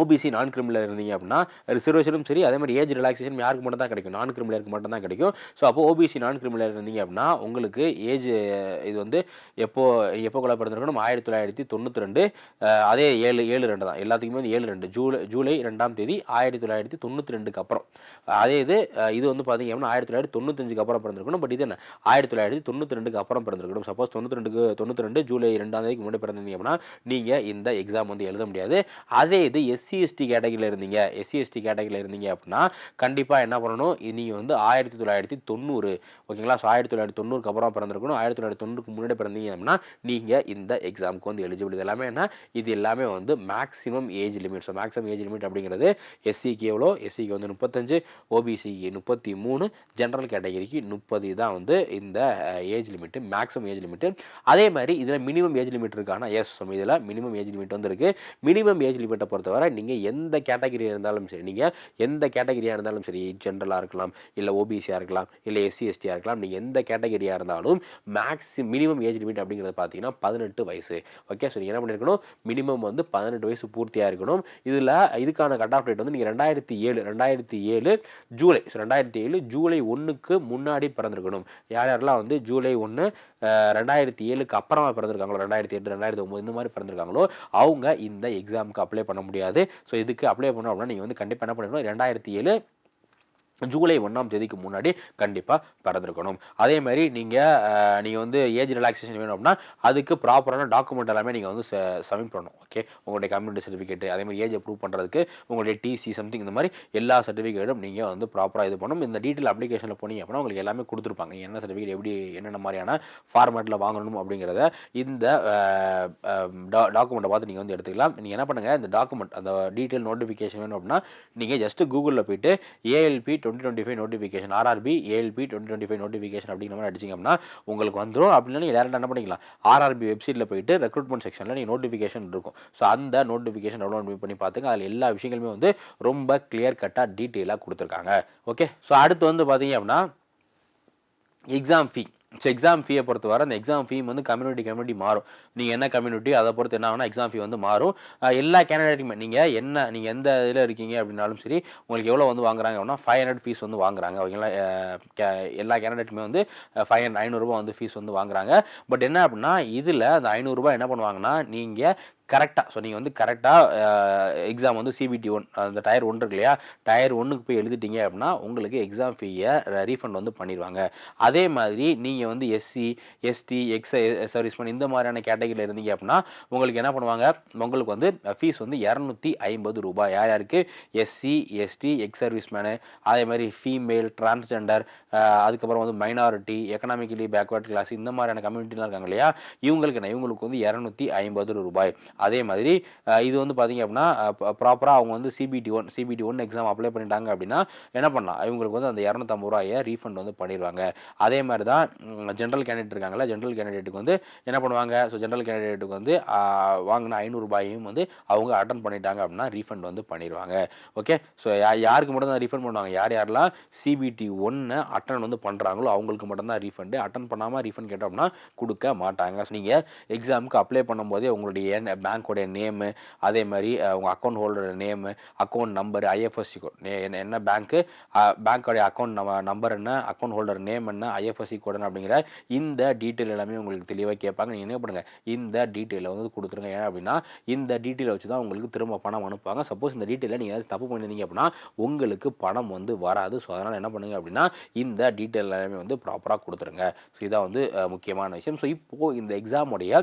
ஓபிசி நான் கிரிமினல் இருந்தீங்க அப்படின்னா ரிசர்வேஷனும் சரி அதே மாதிரி ஏஜ் ரிலாக்ஸேஷன் யாருக்கு மட்டும் தான் கிடைக்கும். நான் கிரிமினலுக்கு மட்டும் தான் கிடைக்கும். ஸோ அப்போ ஓபிசி நான் கிரிமினல் இருந்தீங்க அப்படின்னா உங்களுக்கு ஏஜ் இது வந்து எப்போ எப்போ கொலை பிறந்திருக்கணும் ஆயிரத்தி தொள்ளாயிரத்தி தொண்ணூற்றி ரெண்டு அதே ஏழு ஏழு ரெண்டு தான். எல்லாத்துக்குமே வந்து ஏழு ரெண்டு. ஜூலை ஜூலை ரெண்டாம் தேதி ஆயிரத்தி தொள்ளாயிரத்தி தொண்ணூற்றி ரெண்டுக்கு அப்புறம். அதே இது இது வந்து பார்த்தீங்க அப்படின்னா ஆயிரத்தி தொள்ளாயிரத்தி தொண்ணூத்தஞ்சுக்கு அப்புறம் பிறந்திருக்கணும். பட் இது என்ன? ஆயிரத்தி தொள்ளாயிரத்தி தொண்ணூற்றி ரெண்டுக்கு அப்புறம் பிறந்திருக்கணும். சப்போஸ் தொண்ணூற்றி ரெண்டுக்கு தொண்ணூற்றி ரெண்டு ஜூலை ரெண்டாம் தேதிக்கு முன்னாடி பிறந்திருந்தீங்க அப்படின்னா நீங்கள் இந்த எக்ஸாம் வந்து எழுத முடியாது. அதே இது எஸ் எஸ்சி எஸ்டி கேட்டகரியில் இருந்தீங்க. எஸ்சி எஸ்டி கேட்டகரியில் இருந்தீங்க அப்படின்னா கண்டிப்பாக என்ன பண்ணணும்? நீங்கள் வந்து ஆயிரத்தி தொள்ளாயிரத்தி தொண்ணூறு. ஓகேங்களா? ஸோ ஆயிரத்தி தொள்ளாயிரத்தி தொண்ணூறுக்கு அப்புறம் பிறந்திருக்கணும். ஆயிரத்தி தொள்ளாயிரத்தி தொண்ணூறுக்கு முன்னாடி பிறந்தீங்க அப்படின்னா நீங்கள் இந்த எக்ஸாமுக்கு வந்து எலிஜிபிள் இது எல்லாமே என்ன? இது எல்லாமே வந்து maximum age limit so maximum age limit அப்படிங்கிறது எஸ்சிக்கு எவ்வளோ எஸ்சிக்கு வந்து முப்பத்தஞ்சு ஓபிசிக்கு முப்பத்தி மூணு ஜென்ரல் கேட்டகரிக்கு முப்பது தான் வந்து இந்த age limit maximum age limit அதே மாதிரி இதில் மினிமம் ஏஜ் லிமிட் இருக்கானா எஸ் இதில் மினிமம் ஏஜ் லிமிட் வந்து இருக்குது மினிமம் ஏஜ் லிமிட்டை பொறுத்தவரை நீங்கள் எந்த கேட்டகரியாக இருந்தாலும் சரி நீங்கள் எந்த கேட்டகரியாக இருந்தாலும் சரி ஜென்ரலாக இருக்கலாம் இல்லை ஓபிசியாக இருக்கலாம் இல்லை எஸ்சி எஸ்டியாக இருக்கலாம் நீங்கள் எந்த கேட்டகரியாக இருந்தாலும் மேக்ஸி மினிமம் ஏஜ் லிமிட் அப்படிங்கிறது பார்த்தீங்கன்னா பதினெட்டு வயசு. ஓகே ஸோ நீங்கள் என்ன பண்ணியிருக்கணும் மினிமம் வந்து பதினெட்டு வயசு பூர்த்தியாக இருக்கணும். இதில் இதுக்கான கட் ஆஃப் டேட் வந்து நீங்கள் ரெண்டாயிரத்தி ஏழு ரெண்டாயிரத்தி ஏழு ஜூலை ஸோ ரெண்டாயிரத்தி ஏழு ஜூலை ஒன்றுக்கு முன்னாடி பிறந்திருக்கணும். யார் யாரெல்லாம் வந்து ஜூலை ஒன்று ரெண்டாயிரத்தி ஏழுக்கு அப்புறமா பிறந்திருக்காங்களோ ரெண்டாயிரத்தி எட்டு ரெண்டாயிரத்தி ஒம்பது இந்த மாதிரி பிறந்திருக்காங்களோ அவங்க இந்த எக்ஸாமுக்கு அப்ளை பண்ண முடியாது. ஸோ இதுக்கு அப்ளை பண்ணணும் அப்படின்னா நீங்கள் வந்து கண்டிப்பாக என்ன பண்ணணும் ரெண்டாயிரத்தி ஏழு ஜூலை ஒன்றாம் தேதிக்கு முன்னாடி கண்டிப்பாக பிறந்திருக்கணும். அதே மாதிரி நீங்கள் நீங்கள் வந்து ஏஜ் ரிலாக்ஸேஷன் வேணும் அப்படின்னா அதுக்கு ப்ராப்பரான டாக்குமெண்ட் எல்லாமே நீங்கள் வந்து சப்மிட் பண்ணணும். ஓகே உங்களுடைய கம்யூனிட்டி சர்டிஃபிகேட் அதே மாதிரி ஏஜ் அப்ரூவ் பண்ணுறதுக்கு உங்களுடைய டிசி சம்திங் இந்த மாதிரி எல்லா சர்டிஃபிகேட்டும் நீங்கள் வந்து ப்ராப்பராக இது பண்ணணும். இந்த டீட்டெயில் அப்ளிகேஷனில் போனீங்க அப்படின்னா உங்களுக்கு எல்லாமே கொடுத்துருப்பாங்க. என்ன சர்டிஃபிகேட் எப்படி என்னென்ன மாதிரியான ஃபார்மேட்டில் வாங்கணும் அப்படிங்கிறத இந்த டாக்குமெண்ட்டை பார்த்து நீங்கள் வந்து எடுத்துக்கலாம். நீங்கள் என்ன பண்ணுங்கள் இந்த டாக்குமெண்ட் அந்த டீட்டெயில் நோட்டிஃபிகேஷன் வேணும் அப்படின்னா நீங்கள் ஜஸ்ட்டு கூகுளில் போயிட்டு ALP twenty twenty five notification RRB ALP twenty twenty five notification அப்படிங்கிற மாதிரி அடிச்சிங்க அப்படின்னா உங்களுக்கு வந்துடும் அப்படின்னா நீங்கள் டேரெக்டாக என்ன பண்ணிக்கலாம்? ஆர்ஆர்பி வெப்சைட்டில் போயிட்டு ரெக்ரூட்மெண்ட் செக்ஷனில் நீங்கள் நோட்டிஃபிகேஷன் இருக்கும். ஸோ அந்த நோட்டிஃபிகேஷன் டவுன்லோட் பண்ணி பார்த்துங்க அதில் எல்லா விஷயங்களுமே வந்து ரொம்ப கிளியர் கட்டாக டீட்டெயிலாக கொடுத்துருக்காங்க. ஓகே ஸோ அடுத்து வந்து பார்த்தீங்க அப்படின்னா எக்ஸாம் ஃபீ ஸோ எக்ஸாம் ஃபீயை பொறுத்தவரை அந்த எக்ஸாம் ஃபீ வந்து கம்யூனிட்டி கம்யூனிட்டி மாறும். நீங்கள் என்ன கம்யூனிட்டி அதை பொறுத்து என்ன ஆகுனா எக்ஸாம் ஃபீ வந்து மாறும். எல்லா கேண்டிடேட்டுமே நீங்கள் என்ன நீங்கள் எந்த இதில் இருக்கீங்க அப்படின்னாலும் சரி உங்களுக்கு எவ்வளோ வந்து வாங்குறாங்க அப்படின்னா ஃபைவ் ஹண்ட்ரட் ஃபீஸ் வந்து வாங்குறாங்க. ஓகேங்களா? கே- எல்லா கேண்டிடேட்டுமே வந்து ஃபைவ் ஹண்ட்ரட் ஐநூறுரூபா வந்து ஃபீஸ் வந்து வாங்குறாங்க. பட் என்ன அப்படின்னா இதில் அந்த ஐநூறுரூபா என்ன பண்ணுவாங்கன்னா நீங்கள் கரெக்டாக ஸோ நீங்கள் வந்து கரெக்டாக எக்ஸாம் வந்து சிபிடி ஒன் அந்த டயர் ஒன்று இருக்கு இல்லையா? டயர் ஒன்றுக்கு போய் எழுதிட்டீங்க அப்படின்னா உங்களுக்கு எக்ஸாம் ஃபீயை ரீஃபண்ட் வந்து பண்ணிடுவாங்க. அதே மாதிரி நீங்கள் வந்து எஸ்சி எஸ்டி எக்ஸ் சர்வீஸ் பண்ணி இந்த மாதிரியான கேட்டகரியில் இருந்தீங்க அப்படின்னா உங்களுக்கு என்ன பண்ணுவாங்க? உங்களுக்கு வந்து ஃபீஸ் வந்து இரநூத்தி ஐம்பது ரூபாய். யார் யாருக்கு? SC ST ex service man அதே மாதிரி ஃபீமேல் டிரான்ஸ்ஜெண்டர் அதுக்கப்புறம் வந்து மைனாரிட்டி எக்கனாமிக்கலி பேக்வர்ட் கிளாஸ் இந்த மாதிரியான கம்யூனிட்டிலாம் இருக்காங்க இல்லையா? இவங்களுக்கு என்ன? இவங்களுக்கு வந்து இரநூத்தி ஐம்பது ரூபாய். அதே மாதிரி இது வந்து பார்த்தீங்க அப்படின்னா ப்ராப்பராக அவங்க வந்து CBT one CBT one exam apply பண்ணிட்டாங்க அப்படின்னா என்ன பண்ணலாம்? இவங்களுக்கு வந்து அந்த இரநூத்தம்பது ரூபாயை ரீஃபண்ட் வந்து பண்ணிடுவாங்க அதே மாதிரி தான் ஜென்ரல் கேண்டிடேட் இருக்காங்களா ஜென்ரல் கேண்டிடேட்டுக்கு வந்து என்ன பண்ணுவாங்க? ஸோ ஜென்ரல் கேண்டிடேட்டுக்கு வந்து வாங்கின ஐநூறுரூபாயும் வந்து அவங்க அட்டன் பண்ணிட்டாங்க அப்படின்னா ரீஃபண்ட் வந்து பண்ணிடுவாங்க ஓகே ஸோ யாருக்கு மட்டும் தான் ரீஃபண்ட் பண்ணுவாங்க? யார் யாரெல்லாம் சிபிடி ஒன்று அட்டன் வந்து பண்ணுறாங்களோ அவங்களுக்கு மட்டும்தான் ரீஃபண்டு அட்டன் பண்ணாமல் ரீஃபண்ட் கேட்டோம்னா கொடுக்க மாட்டாங்க. ஸோ நீங்கள் எக்ஸாமுக்கு அப்ளை பண்ணும்போதே உங்களுடைய பேங்க்கோடைய நேமு அதே மாதிரி உங்கள் account ஹோல்டரோட name account number IFSC code என்ன என்ன பேங்க்கு பேங்க்கோடைய அக்கௌண்ட் நம்ம நம்பர் என்ன அக்கௌண்ட் ஹோல்டர் நேம் என்ன ஐஎஃப்எஸ்சி கோட் அப்படிங்கிற இந்த டீட்டெயில் எல்லாமே உங்களுக்கு தெளிவாக கேட்பாங்க. நீங்கள் என்ன பண்ணுங்கள் இந்த டீட்டெயிலை வந்து கொடுத்துருங்க. ஏன் அப்படின்னா இந்த டீட்டெயிலை வச்சு தான் உங்களுக்கு திரும்ப பணம் அனுப்புவாங்க. சப்போஸ் இந்த டீட்டெயிலை நீங்கள் ஏதாவது தப்பு பண்ணியிருந்தீங்க அப்படின்னா உங்களுக்கு பணம் வந்து வராது. ஸோ அதனால் என்ன பண்ணுங்கள் அப்படின்னா இந்த டீட்டெயில் எல்லாமே வந்து ப்ராப்பராக கொடுத்துருங்க. ஸோ இதான் வந்து முக்கியமான விஷயம். ஸோ இப்போது இந்த எக்ஸாமுடைய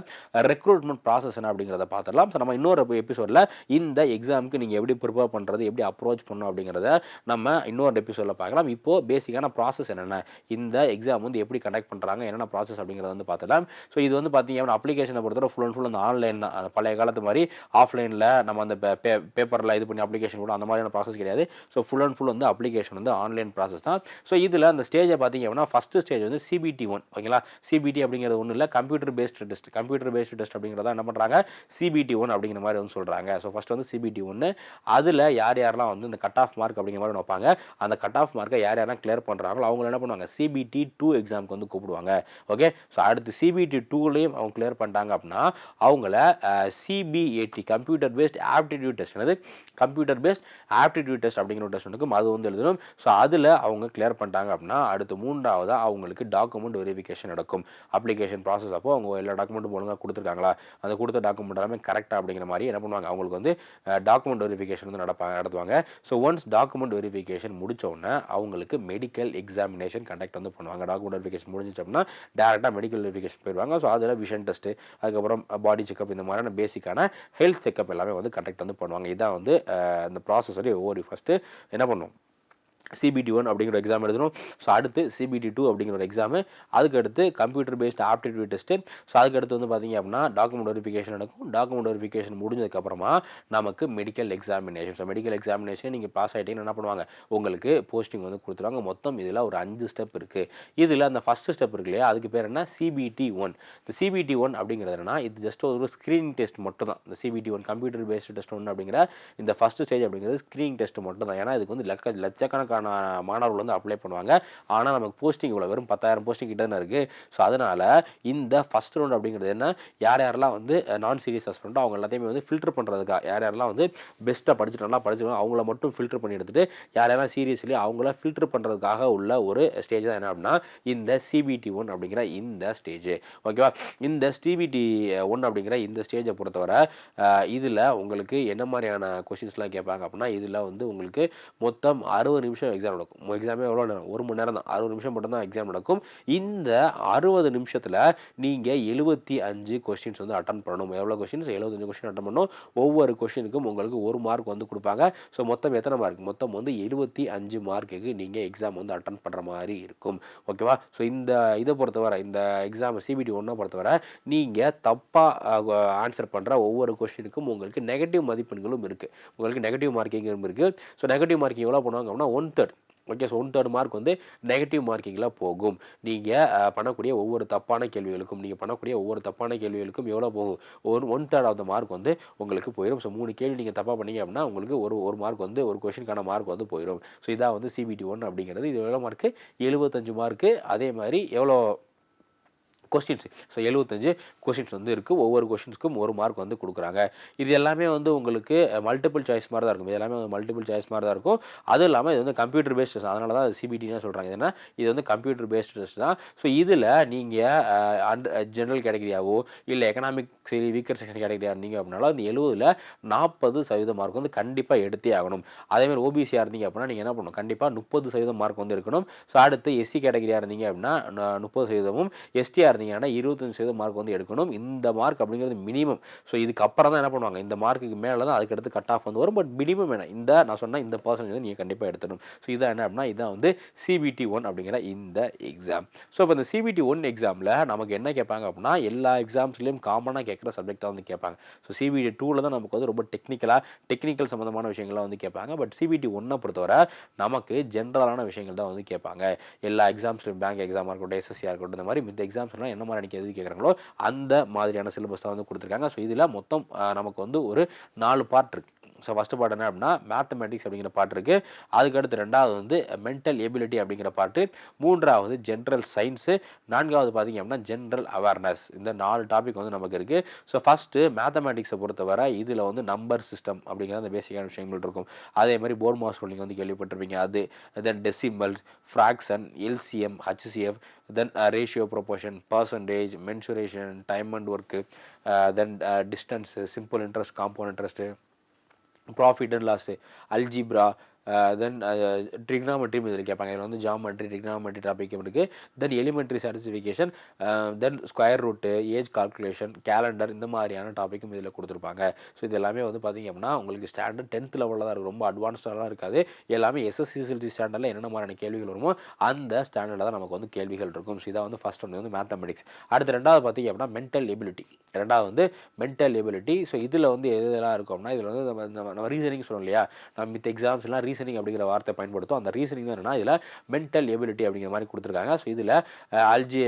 ரெக்ரூட்மெண்ட் ப்ராசஸ் என்ன அப்படிங்கிறத பார்த்துடலாம். ஸோ நம்ம இன்னொரு எபிசோடில் இந்த எக்ஸாமுக்கு நீங்கள் எப்படி ப்ரிப்பேர் பண்ணுறது எப்படி அப்ரோச் பண்ணணும் அப்படிங்கிறத நம்ம இன்னொரு எபிசோடில் பார்க்கலாம். இப்போது பேசிக்கான ப்ராசஸ் என்னென்ன? இந்த எக்ஸாம் வந்து எப்படி கண்டக்ட் பண்ணுறாங்க என்னென்ன ப்ராசஸ் அப்படிங்கிறத வந்து பார்த்துலாம் ஸோ இது வந்து பார்த்தீங்க அப்படின்னா அப்ளிகேஷனை பொறுத்தவரை ஃபுல் அண்ட் ஃபுல் அந்த ஆன்லைன் தான். அந்த பழைய காலத்து மாதிரி ஆஃப்லைனில் நம்ம அந்த பேப்பரில் இது பண்ணி அப்ளிகேஷன் கூட அந்த மாதிரியான ப்ராசஸ் கிடையாது. ஸோ ஃபுல் அண்ட் ஃபுல் வந்து அப்ளிகேஷன் வந்து ஆன்லைன் ப்ராசஸ் தான். ஸோ இதில் அந்த ஸ்டேஜை பார்த்தீங்க அப்படின்னா ஃபஸ்ட்டு ஸ்டேஜ் வந்து சிபிடி ஒன் ஓகேங்களா சிபிடி அப்படிங்கிறது ஒன்றும் இல்லை computer based test computer based test அப்படிங்கிறத என்ன பண்ணுறாங்க சிபிடி ஒன் அப்படிங்கிற மாதிரி வந்து சொல்கிறாங்க ஸோ ஃபஸ்ட் வந்து சிபிடி ஒன்று அதில் யார் யாரெல்லாம் வந்து இந்த கட் ஆஃப் மார்க் அப்படிங்கிற மாதிரி வைப்பாங்க. அந்த கட் ஆஃப் மார்க்கை யார் யாரெல்லாம் கிளியர் பண்ணுறாங்களோ அவங்க என்ன பண்ணுவாங்க? சிபிடி டூ எக்ஸாமுக்கு வந்து கூப்பிடுவாங்க. ஓகே ஸோ அடுத்து சிபிடி டூலையும் அவங்க கிளியர் பண்ணிட்டாங்க அப்படின்னா அவங்கள CBAT computer based aptitude test என்னது? கம்ப்யூட்டர் பேஸ்ட் ஆப்டிடியூட் டெஸ்ட் அப்படிங்கிற ஒரு டெஸ்ட் இருக்கும் அது வந்து எழுதணும். ஸோ அதில் அவங்க கிளியர் பண்ணிட்டாங்க அப்படின்னா அடுத்து மூன்றாவதாக அவங்களுக்கு டாக்குமெண்ட் வெரிஃபிகேஷன் நடக்கும். அப்ளிகேஷன் ப்ராசஸ் அப்போ அவங்க எல்லா டாக்குமெண்ட்டும் ஒழுங்காக கொடுத்துருக்காங்களா? அந்த கொடுத்த டாக்குமெண்ட் எல்லாமே கரெக்டாக அப்படிங்கிற மாதிரி என்ன பண்ணுவாங்க? அவங்களுக்கு வந்து டாக்குமெண்ட் வெரிஃபிகேஷன் வந்து நடப்பாங்க நடத்துவாங்க. ஸோ ஒன்ஸ் டாக்குமெண்ட் வெரிஃபிகேஷன் முடித்தோடனே அவங்களுக்கு மெடிக்கல் எக்ஸாமினேஷன் கண்டக்ட் வந்து பண்ணுவாங்க. டாக்குமெண்ட் வெரிஃபிகேஷன் முடிஞ்சிச்சு அப்படின்னா டேரெக்டாக மெடிக்கல் வெரிஃபிகேஷன் போயிடுவாங்க ஸோ அதில் விஷன் டெஸ்ட்டு அதுக்கப்புறம் பாடி செக்அப் இந்த மாதிரியான பேசிக்கான ஹெல்த் செக்அப் எல்லாமே வந்து கண்டக்ட் வந்து பண்ணுவாங்க. இதான் வந்து அந்த இந்த ப்ராசஸ் வந்து ஒவ்வொரு ஃபஸ்ட்டு என்ன பண்ணுவோம் சிபிடி ஒன் அப்படிங்கிற எக்ஸாம் எழுதணும். ஸோ அடுத்து சிபிடி டூ அப்படிங்கிற ஒரு எக்ஸாமு அதுக்கடுத்து computer based aptitude test so அதுக்கடுத்து வந்து பார்த்தீங்க அப்படின்னா டாக்குமெண்ட் வெரிஃபிகேஷன் நடக்கும். டாக்குமெண்ட் வெரிஃபிகேஷன் முடிஞ்சதுக்கப்புறமா நமக்கு medical examination so medical examination நீங்கள் பாஸ் ஆகிட்டீங்கன்னா என்ன பண்ணுவாங்க? உங்களுக்கு போஸ்டிங் வந்து கொடுத்துருவாங்க. மொத்தம் இதில் ஒரு அஞ்சு ஸ்டெப் இருக்குது இதில் அந்த ஃபஸ்ட்டு ஸ்டெப் இருக்கு இல்லையா? அதுக்கு பேர் என்ன? சிபிடி ஒன் இந்த சிபிடி ஒன் அப்படிங்கிறது இது ஜஸ்ட் ஒரு ஸ்க்ரீனிங் டெஸ்ட் மட்டும் தான் இந்த CBT one computer based test ஒன்று அப்படிங்கிற இந்த ஃபஸ்ட்டு ஸ்டேஜ் அப்படிங்கிறது ஸ்க்ரீனிங் டெஸ்ட் மட்டும் தான் ஏன்னா இதுக்கு வந்து லட்ச லட்சக்கணக்கான மாணவர்கள் வந்து அப்ளை பண்ணுவாங்க. ஆனால் நமக்கு போஸ்டிங் இவ்வளோ வெறும் பத்தாயிரம் போஸ்டிங் கிட்ட தான் இருக்குது ஸோ அதனால் இந்த ஃபஸ்ட் ரவுண்ட் அப்படிங்கிறது என்ன? யார் யாரெல்லாம் வந்து நான் சீரியஸ் ஹஸ்பண்டோ அவங்க எல்லாத்தையுமே வந்து ஃபில்டர் பண்ணுறதுக்காக யார் யாரெல்லாம் வந்து பெஸ்ட்டாக படிச்சுட்டு நல்லா படிச்சிருக்காங்க அவங்கள மட்டும் ஃபில்டர் பண்ணி எடுத்துட்டு யார் யாரெல்லாம் சீரியஸ்லி அவங்கள ஃபில்டர் பண்ணுறதுக்காக உள்ள ஒரு ஸ்டேஜ் தான் என்ன அப்படின்னா இந்த சிபிடி ஒன் அப்படிங்கிற இந்த ஸ்டேஜ் ஓகேவா இந்த சிபிடி ஒன் அப்படிங்கிற இந்த ஸ்டேஜை பொறுத்தவரை இதில் உங்களுக்கு என்ன மாதிரியான கொஷின்ஸ்லாம் கேட்பாங்க அப்படின்னா இதில் வந்து உங்களுக்கு மொத்தம் அறுபது நிமிஷம் எக்ஸாம் நடக்கும். எக்ஸாமே எவ்வளோ நேரம்? ஒரு மணி நேரம் தான். அறுபது நிமிஷம் மட்டும்தான் எக்ஸாம் நடக்கும். இந்த அறுபது நிமிஷத்தில் நீங்கள் எழுபத்தி அஞ்சு கொஸ்டின்ஸ் வந்து அட்டன் பண்ணணும். எவ்வளோ கொஸ்டின்ஸ் எழுபத்தஞ்சு கொஸ்டின் அட்டன் பண்ணணும். ஒவ்வொரு கொஸ்டினுக்கும் உங்களுக்கு ஒரு மார்க் வந்து கொடுப்பாங்க. ஸோ மொத்தம் எத்தனை மார்க் மொத்தம் வந்து எழுபத்தி அஞ்சு மார்க்குக்கு நீங்கள் எக்ஸாம் வந்து அட்டன் பண்ணுற மாதிரி இருக்கும். ஓகேவா ஸோ இந்த இதை பொறுத்தவரை இந்த எக்ஸாம் சிபிடி ஒன்றை பொறுத்தவரை நீங்கள் தப்பாக ஆன்சர் பண்ணுற ஒவ்வொரு கொஸ்டினுக்கும் உங்களுக்கு நெகட்டிவ் மதிப்பெண்களும் இருக்குது உங்களுக்கு நெகட்டிவ் மார்க்கிங்கும் இருக்குது ஸோ நெகட்டிவ் மார்க்கிங் எவ்வளோ பண்ணுவாங்க அப்படின்னா one third okay so one third mark வந்து நெகட்டிவ் மார்க்கிங்கில் போகும். நீங்கள் பண்ணக்கூடிய ஒவ்வொரு தப்பான கேள்விகளுக்கும் நீங்கள் பண்ணக்கூடிய ஒவ்வொரு தப்பான கேள்விகளுக்கும் எவ்வளோ போகும்? ஒரு one third of the mark வந்து உங்களுக்கு போயிடும் ஸோ மூணு கேள்வி நீங்கள் தப்பாக பண்ணீங்க அப்படின்னா உங்களுக்கு ஒரு ஒரு மார்க் வந்து ஒரு கொஷனுக்கான மார்க் வந்து போயிடும் ஸோ இதான் வந்து சிபிடி ஒன் அப்படிங்கிறது. இது எவ்வளோ மார்க்கு எழுபத்தஞ்சு மார்க்கு அதே மாதிரி எவ்வளோ கொஸ்டின்ஸ் ஸோ எழுபத்தஞ்சு கொஸ்டின்ஸ் வந்து இருக்குது ஒவ்வொரு கொஸ்டின்ஸ்க்கும் ஒரு மார்க் வந்து கொடுக்குறாங்க. இது எல்லாமே வந்து உங்களுக்கு மல்டிபிள் சாய்ஸ் மாதிரி தான் இருக்கும். இது எல்லாமே வந்து மல்டிபிள் சாய்ஸ் மாதிரி தான் இருக்கும். அதுவும் இல்லாமல் இது வந்து கம்ப்யூட்டர் பேஸ்ட் டெஸ்ட் அதனால தான் சிபிடின்னு சொல்கிறாங்க ஏன்னா இது வந்து கம்ப்யூட்டர் பேஸ்ட் டெஸ்ட் தான். ஸோ இதில் நீங்கள் அண்ட் ஜென்ரல் கேட்டகரியாவோ இல்லை எக்கனாமிக் சரி வீக்கர் செக்ஷன் கேட்டகரியாக இருந்தீங்க அப்படின்னாலும் அந்த எழுபதில் நாற்பது சதவீத மார்க் வந்து கண்டிப்பாக எடுத்தே ஆகணும். அதேமாதிரி ஓபிசியாக இருந்தீங்க அப்படின்னா நீங்கள் என்ன பண்ணணும்? கண்டிப்பாக முப்பது சதவீதம் மார்க் வந்து இருக்கணும் ஸோ அடுத்து எஸ்சி கேட்டகரியாக இருந்தீங்க அப்படின்னா முப்பது சதவீதமும் எஸ்டியாக இருந்தீங்கன்னா இருபத்தஞ்சு சதவீதம் மார்க் வந்து எடுக்கணும். இந்த மார்க் அப்படிங்கிறது மினிமம் ஸோ இதுக்கு அப்புறம் தான் என்ன பண்ணுவாங்க? இந்த மார்க்குக்கு மேலே தான் அதுக்கடுத்து கட் ஆஃப் வந்து வரும். பட் மினிமம் என்ன? இந்த நான் சொன்ன இந்த பர்சன்டேஜ் வந்து நீங்கள் கண்டிப்பாக எடுத்துடணும் ஸோ இதான் என்ன அப்படின்னா இதான் வந்து சிபிடி ஒன் அப்படிங்கிற இந்த எக்ஸாம் ஸோ இப்போ இந்த சிபிடி ஒன் எக்ஸாமில் நமக்கு என்ன கேட்பாங்க அப்படின்னா எல்லா எக்ஸாம்ஸ்லேயும் காமனாக கேட்குற சப்ஜெக்டாக வந்து கேட்பாங்க. ஸோ சிபிடி டூவில் தான் நமக்கு வந்து ரொம்ப டெக்னிக்கலாக டெக்னிக்கல் சம்மந்தமான விஷயங்கள்லாம் வந்து கேட்பாங்க. பட் சிபிடி ஒன்னை பொறுத்தவரை நமக்கு ஜென்ரலான விஷயங்கள் தான் வந்து கேட்பாங்க. எல்லா எக்ஸாம்ஸ்லையும் பேங்க் எக்ஸாமாக இருக்கட்டும் எஸ்எஸ்சியாக இருக்கட்டும் இந்த மாதிரி மித்த எக்ஸாம்ஸ்லாம் என்ன மாதிரி எனக்கு எது கேட்குறாங்களோ அந்த மாதிரியான சிலபஸ் தான் வந்து கொடுத்துருக்காங்க. ஸோ இதில் மொத்தம் நமக்கு வந்து ஒரு நாலு பார்ட் இருக்குது ஸோ ஃபஸ்ட்டு பாட்டு என்ன அப்படின்னா மேத்தமெட்டிக்ஸ் அப்படிங்கிற பாட்டு இருக்குது அதுக்கடுத்து ரெண்டாவது வந்து மென்டல் எபிலிட்டி அப்படிங்கிற பாட்டு மூன்றாவது ஜென்ரல் சயின்ஸு நான்காவது பார்த்திங்க அப்படின்னா ஜென்ரல் அவேர்னஸ் இந்த நாலு டாபிக் வந்து நமக்கு இருக்குது ஸோ ஃபஸ்ட்டு மேத்தமெட்டிக்ஸை பொறுத்தவரை இதில் வந்து நம்பர் சிஸ்டம் அப்படிங்கிற அந்த பேசிக்கான விஷயங்கள் இருக்கும். அதே மாதிரி போர்ட் மாஸ் நீங்கள் வந்து கேள்விப்பட்டிருப்பீங்க. அது then decimal fraction LCM HCF then ratio proportion percentage mensuration time and work then distance simple interest compound interest profit and loss algebra then trigonometry இதில் கேட்பாங்க. இதில் வந்து ஜாமெட்ரி ட்ரிக்னாமெட்ரி டாபிக் இருக்குது then elementary satisfaction then square root age calculation calendar இந்த மாதிரியான டாப்பிக்கும் இதில் கொடுத்துருப்பாங்க. So இது எல்லாமே வந்து பார்த்திங்க அப்படின்னா உங்களுக்கு ஸ்டாண்டர்ட் டென்த் லெவலில் தான் இருக்கும் ரொம்ப அட்வான்ஸ்டாலாம் இருக்காது. எல்லாமே எஸ்எஸ்சிஎஸ்எல்சி ஸ்டாண்டர்டில் என்னென்ன மாதிரியான கேள்விகள் வருமோ அந்த ஸ்டாண்டர்டில் தான் நமக்கு வந்து கேள்விகள் இருக்கும். ஸோ இதான் வந்து ஃபஸ்ட் ஒன்று வந்து மேத்தமெட்டிக்ஸ் அடுத்து ரெண்டாவது பார்த்திங்க அப்படின்னா மென்டல் எபிலிட்டி ரெண்டாவது வந்து மென்டல் எபிலிட்டி ஸோ இதில் வந்து எது எதெல்லாம் அப்படின்னா இதில் வந்து நம்ம நம்ம- நம்ம ரீசனிங் சொல்லணும் இல்லையா? நம்ம மித்த எக்ஸாம்ஸ்லாம் ரீசன் ரீசனிங் அப்படிங்கிற வார்த்தை பயன்படுத்தும். அந்த ரீசனிங் தான் என்னன்னா இதில் மென்டல் எபிலிட்டி அப்படிங்கிற மாதிரி கொடுத்துருக்காங்க. ஸோ இதில் அல்ஜி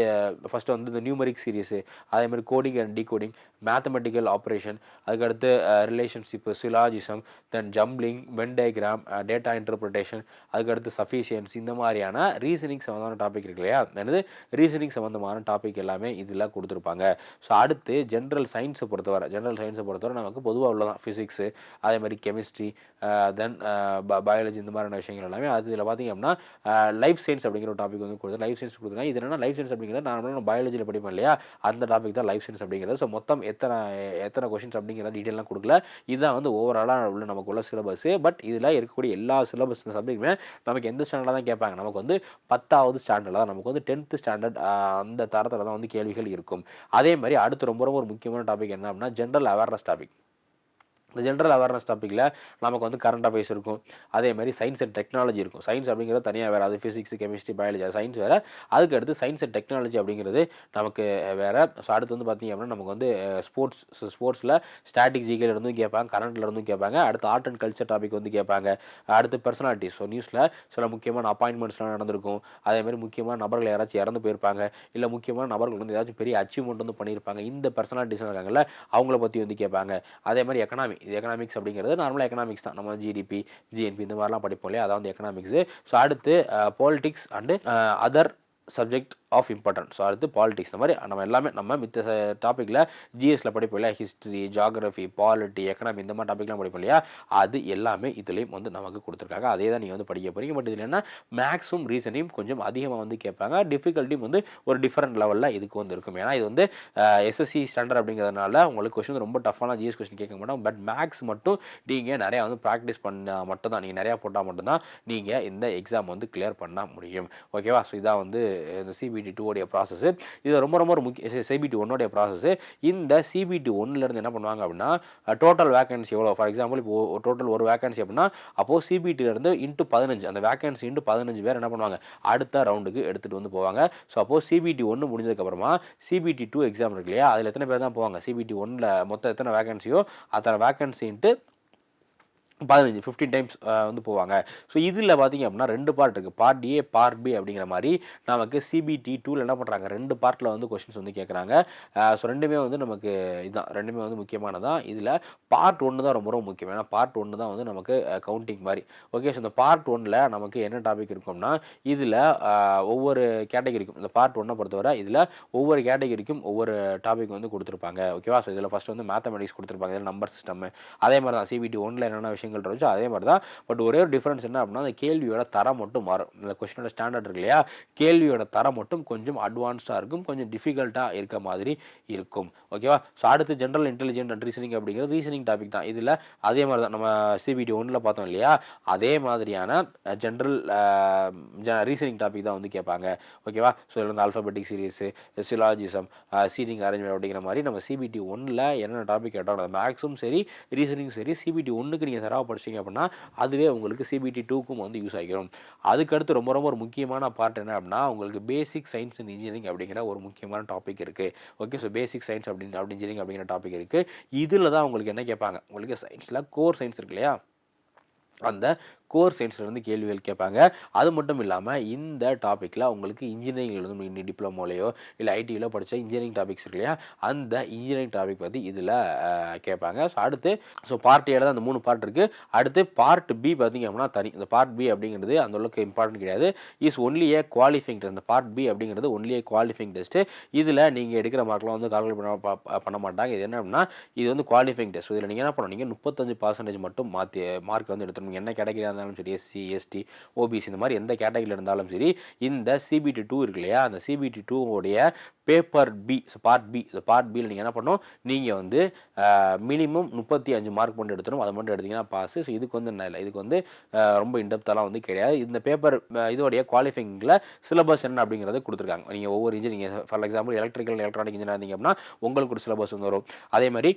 ஃபஸ்ட்டு வந்து இந்த நியூமரிக் சீரிஸு அதே மாதிரி coding and decoding mathematical operation அதுக்கடுத்து relationship syllogism then jumbling Venn diagram data interpretation அதுக்கடுத்து சஃபிஷியன்ஸ் இந்த மாதிரியான ரீசனிங் சம்மந்தமான டாபிக் இருக்கு இல்லையா? என்னது? ரீசனிங் சம்மந்தமான டாபிக் எல்லாமே இதில் கொடுத்துருப்பாங்க. ஸோ அடுத்து ஜென்ரல் சயின்ஸை பொறுத்தவரை ஜென்ரல் சயின்ஸை பொறுத்தவரை நமக்கு பொதுவாக உள்ளதான். ஃபிசிக்ஸு அதே மாதிரி கெமிஸ்ட்ரி தென் பயாலஜி இந்த மாதிரியான விஷயங்கள் எல்லாமே. அது இதில் பார்த்திங்க அப்படின்னா லைஃப் சயின்ஸ் அப்படிங்கிற ஒரு டாபிக் வந்து கொடுத்து லைஃப் சயின்ஸ் கொடுத்துருக்காங்க இது என்னன்னா லைஃப் சயின்ஸ் அப்படிங்கிறது நார்மலாக பயாலஜியில் படிப்போம் இல்லையா? அந்த டாபிக் தான் லைஃப் சயின்ஸ் அப்படிங்கிறது. ஸோ மொத்தம் எத்தனை எத்தனை கொஷின்ஸ் அப்படிங்கிற டீட்டெயிலாம் கொடுக்கல. இதுதான் வந்து ஓவராலாக உள்ள நமக்கு உள்ள சிலபஸ் பட் இதில் இருக்கக்கூடிய எல்லா சிலபஸ் சப்ஜெக்ட்டுமே நமக்கு எந்த ஸ்டாண்டர்டாக தான் கேட்பாங்க. நமக்கு வந்து பத்தாவது ஸ்டாண்டர்டில் தான் நமக்கு வந்து டென்த்து ஸ்டாண்டர்ட் அந்த தரத்தில் தான் வந்து கேள்விகள் இருக்கும். அதே மாதிரி அடுத்து ரொம்ப ரொம்ப ஒரு முக்கியமான டாபிக் என்ன அப்படின்னா ஜென்ரல் அவேர்னஸ் டாபிக் இந்த ஜென்ரல் அவேர்னஸ் டாப்பிக்கில் நமக்கு வந்து கரண்ட் அஃபேர்ஸ் இருக்கும். அதே மாதிரி சயின்ஸ் அண்ட் டெக்னாலஜி இருக்கும். சயின்ஸ் அப்படிங்கிறது தனியாக வேறு அது ஃபிசிக்ஸ் கெமிஸ்ட்ரி பயாலஜி அது சயின்ஸ் வேறு. அதுக்கு அடுத்து சயின்ஸ் அண்ட் டெக்னாலஜி அப்படிங்கிறது நமக்கு வேறு. ஸோ அடுத்து வந்து பார்த்திங்க அப்படின்னா நமக்கு வந்து ஸ்போர்ட்ஸ் ஸ்போர்ட்ஸில் ஸ்டாட்டிக் ஜிகேல இருந்தும் கேட்பாங்க கரண்ட்டில் இருந்தும் கேட்பாங்க. அடுத்து ஆர்ட் அண்ட் கல்ச்சர் டாபிக் வந்து கேட்பாங்க. அடுத்து பர்சனாலிட்டி ஸோ நியூஸில் சில முக்கியமான அப்பாயின்மெண்ட்ஸ்லாம் நடந்திருக்கும். அதே மாதிரி முக்கியமான நபர்கள் யாராச்சும் இறந்து போயிருப்பாங்க. இல்லை முக்கியமான நபர்கள் வந்து ஏதாச்சும் பெரிய அச்சீவ்மெண்ட் வந்து பண்ணியிருப்பாங்க. இந்த பர்சனாலிட்டிஸ்லாம் இருக்காங்கல்ல அவங்கள பற்றி வந்து கேட்பாங்க. அதே மாதிரி எக்கனாமி இது எக்கனாமிக்ஸ் அப்படிங்கிறது நார்மலாக எக்கனாமிக்ஸ் தான். நம்ம ஜிடிபி ஜிஎன்பி இந்த மாதிரிலாம் படிப்போம் இல்லையா? அதான் வந்து எக்கனாமிக்ஸு ஸோ அடுத்து politics and other subject of importance so அடுத்து பாலிடிக்ஸ் இந்த மாதிரி நம்ம எல்லாமே நம்ம மித்த டாப்பிக்கில் ஜிஎஸ்சில் படிப்போம் இல்லையா? ஹிஸ்ட்ரி ஜாகிரஃபி பாலிட்டி எக்கனாமி இந்த மாதிரி டாப்பிக்லாம் படிப்போம் இல்லையா? அது எல்லாமே இதுலேயும் வந்து நமக்கு கொடுத்துருக்காங்க. அதே தான் நீங்கள் வந்து படிக்க போகிறீங்க பட் இதில் என்ன மேக்ஸும் ரீசனையும் கொஞ்சம் அதிகமாக வந்து கேட்பாங்க. டிஃபிகல்ட்டியும் வந்து ஒரு டிஃப்ரெண்ட் லெவலில் இதுக்கு வந்து இருக்கும். ஏன்னா இது வந்து எஸ்எஸ்சி ஸ்டாண்டர்ட் அப்படிங்கிறதுனால உங்களுக்கு கொஸ்டின் ரொம்ப டஃப்பான ஜிஎஸ் கொஸ்டின் கேட்க மாட்டோம். பட் மேக்ஸ் மட்டும் நீங்கள் நிறையா வந்து ப்ராக்டிஸ் பண்ணால் மட்டும் தான் நீங்கள் நிறையா போட்டால் மட்டும்தான் நீங்கள் இந்த எக்ஸாம் வந்து கிளியர் பண்ண முடியும். ஓகேவா ஸோ இதான் வந்து இந்த சிபிடி சிபிடி டூவோடைய ப்ராசஸ் இது ரொம்ப ரொம்ப ஒரு முக்கிய சிபிடி ஒன்னோடைய ப்ராசஸ் இந்த சிபிடி ஒன்லேருந்து என்ன பண்ணுவாங்க அப்படின்னா டோட்டல் வேகன்சி எவ்வளோ ஃபார் எக்ஸாம்பிள் இப்போ டோட்டல் ஒரு வேகன்சி அப்படின்னா அப்போது சிபிடிலேருந்து இன்ட்டு பதினஞ்சு அந்த வேகன்சி இன்ட்டு பதினஞ்சு பேர் என்ன பண்ணுவாங்க? அடுத்த ரவுண்டுக்கு எடுத்துகிட்டு வந்து போவாங்க. ஸோ அப்போது சிபிடி ஒன்று முடிஞ்சதுக்கப்புறமா சிபிடி டூ எக்ஸாம் இருக்கு இல்லையா? அதில் எத்தனை பேர் தான் போவாங்க? சிபிடி ஒன்னில் மொத்தம் எத்தனை வேகன்சியோ அத்தனை வேகன்சின்ட்டு பதினஞ்சு ஃபிஃப்டீன் டைம்ஸ் வந்து போவாங்க. ஸோ இதில் பார்த்தீங்க அப்படின்னா ரெண்டு பார்ட் இருக்குது பார்ட் ஏ பார்ட் பி அப்படிங்கிற மாதிரி நமக்கு சிபிடி டூவில் என்ன பண்ணுறாங்க ரெண்டு பார்ட்டில் வந்து கொஷின்ஸ் வந்து கேட்குறாங்க ஸோ ரெண்டுமே வந்து நமக்கு இதுதான் ரெண்டுமே வந்து முக்கியமானதான் இதில் பார்ட் ஒன்று தான் ரொம்ப ரொம்ப முக்கியம். ஏன்னா பார்ட் ஒன்று தான் வந்து நமக்கு கவுண்டிங் மாதிரி ஓகே ஸோ இந்த பார்ட் ஒன்றில் நமக்கு என்ன டாபிக் இருக்கும்னா இதில் ஒவ்வொரு கேட்டகரிக்கும் இந்த பார்ட் ஒன்னை பொறுத்தவரை இதில் ஒவ்வொரு கேட்டகரிக்கும் ஒவ்வொரு டாபிக் வந்து கொடுத்துருப்பாங்க. ஓகேவா ஸோ இதில் ஃபஸ்ட் வந்து மேத்தமெட்டிக்ஸ் கொடுத்துருப்பாங்க. இதில் நம்பர் சிஸ்டம் அதே மாதிரி தான் சிபிடி ஒன்றில் என்னென்ன விஷயங்கள் இருந்துச்சோ அதே மாதிரி தான் பட் ஒரே ஒரு டிஃப்ரென்ஸ் என்ன அப்படின்னா அந்த கேள்வியோட தரம் மட்டும் மாறும். இந்த கொஸ்டினோட ஸ்டாண்டர்ட் இருக்கு இல்லையா? கேள்வியோட தரம் மட்டும் கொஞ்சம் அட்வான்ஸ்டாக இருக்கும் கொஞ்சம் டிஃபிகல்ட்டாக இருக்க மாதிரி இருக்கும். ஓகேவா ஸோ அடுத்து ஜென்ரல் இன்டெலிஜென்ட் அண்ட் ரீசனிங் அப்படிங்கிறது ரீசனிங் டாபிக் தான். இதில் அதே மாதிரி தான் நம்ம சிபிடி ஒன்றில் பார்த்தோம் இல்லையா? அதே மாதிரியான ஜென்ரல் ரீசனிங் டாபிக் தான் வந்து கேட்பாங்க. ஓகேவா ஸோ இதில் வந்து alphabetic series syllogism seating arrangement அப்படிங்கிற மாதிரி நம்ம சிபிடி ஒன்றில் என்னென்ன டாபிக் கேட்டோம் மேக்ஸும் சரி ரீசனிங் சரி சிபிடி ஒன்றுக்கு நீங்கள் தரவா படிச்சீங்க அப்படின்னா அதுவே உங்களுக்கு சிபிடி டூக்கும் வந்து யூஸ் ஆகிரும். அதுக்கடுத்து ரொம்ப ரொம்ப ஒரு முக்கியமான பார்ட் என்ன அப்படின்னா உங்களுக்கு பேசிக் சயின்ஸ் அண்ட் இன்ஜினியரிங் அப்படிங்கிற ஒரு முக்கியமான டாபிக் இருக்குது ஓகே ஸோ பேசிக் சயின்ஸ் அப்படின்னு அப்படி இன்ஜினியரிங் அப்படிங்கிற டாபிக் இருக்குது இதில் தான் உங்களுக்கு என்ன கேட்பாங்க? உங்களுக்கு சயின்ஸில் கோர் சயின்ஸ் இருக்கு இல்லையா? அந்த கோர் சயின்ஸ்லேருந்து கேள்விகள் கேட்பாங்க. அது மட்டும் இல்லாமல் இந்த டாப்பிக்கில் உங்களுக்கு இன்ஜினியரிங்லேருந்து நீங்கள் டிப்ளமோலையோ இல்லை ஐடியிலோ படித்த இன்ஜினியரிங் டாபிக்ஸ் இருக்கு இல்லையா? அந்த இன்ஜினியரிங் டாபிக் பற்றி இதில் கேட்பாங்க. ஸோ அடுத்து ஸோ பார்ட் ஏல தான் அந்த மூணு பார்ட் இருக்குது அடுத்து பார்ட் பி பார்த்தீங்க அப்படின்னா தனி இந்த பார்ட் பி அப்படிங்கிறது அந்த அளவுக்கு இம்பார்ட்டன்ட் கிடையாது. Is only a qualifying test இந்த பார்ட் பி அப்படிங்கிறது ஒன்லி ஏ குவாலிஃபைங் டெஸ்ட்டு இதில் நீங்கள் எடுக்கிற மார்க்லாம் வந்து கால்குலேட் பண்ண பண்ண மாட்டாங்க. இது என்ன அப்படின்னா இது வந்து குவாலிஃபைங் டெஸ்ட் இதில் நீங்கள் என்ன பண்ணுவீங்க முப்பத்தஞ்சு பர்சன்டேஜ் மட்டும் மாற்றி மார்க் வந்து எடுத்துருவீங்க என்ன கிடைக்கிற இருந்தாலும் சரி எஸ்சி எஸ்டி ஓபிசி இந்த மாதிரி எந்த கேட்டகரியில் இருந்தாலும் சரி இந்த சிபிடி டூ இருக்கு இல்லையா? அந்த CBT டூவோடைய paper B part B part பியில் நீங்கள் என்ன பண்ணணும்? நீங்கள் வந்து மினிமம் முப்பத்தி அஞ்சு மார்க் மட்டும் எடுத்துடும் அதை மட்டும் எடுத்தீங்கன்னா பாஸ் ஸோ இதுக்கு வந்து என்ன இல்லை. இதுக்கு வந்து ரொம்ப இன்டெப்த்தெல்லாம் வந்து கிடையாது. இந்த பேப்பர் இதோடைய குவாலிஃபைங்கில் சிலபஸ் என்ன அப்படிங்கிறத கொடுத்துருக்காங்க. நீங்கள் ஒவ்வொரு engineering for example electrical electronic engineer இருந்தீங்க அப்படின்னா உங்களுக்கு ஒரு சிலபஸ் வந்து வரும். அதே மாதிரி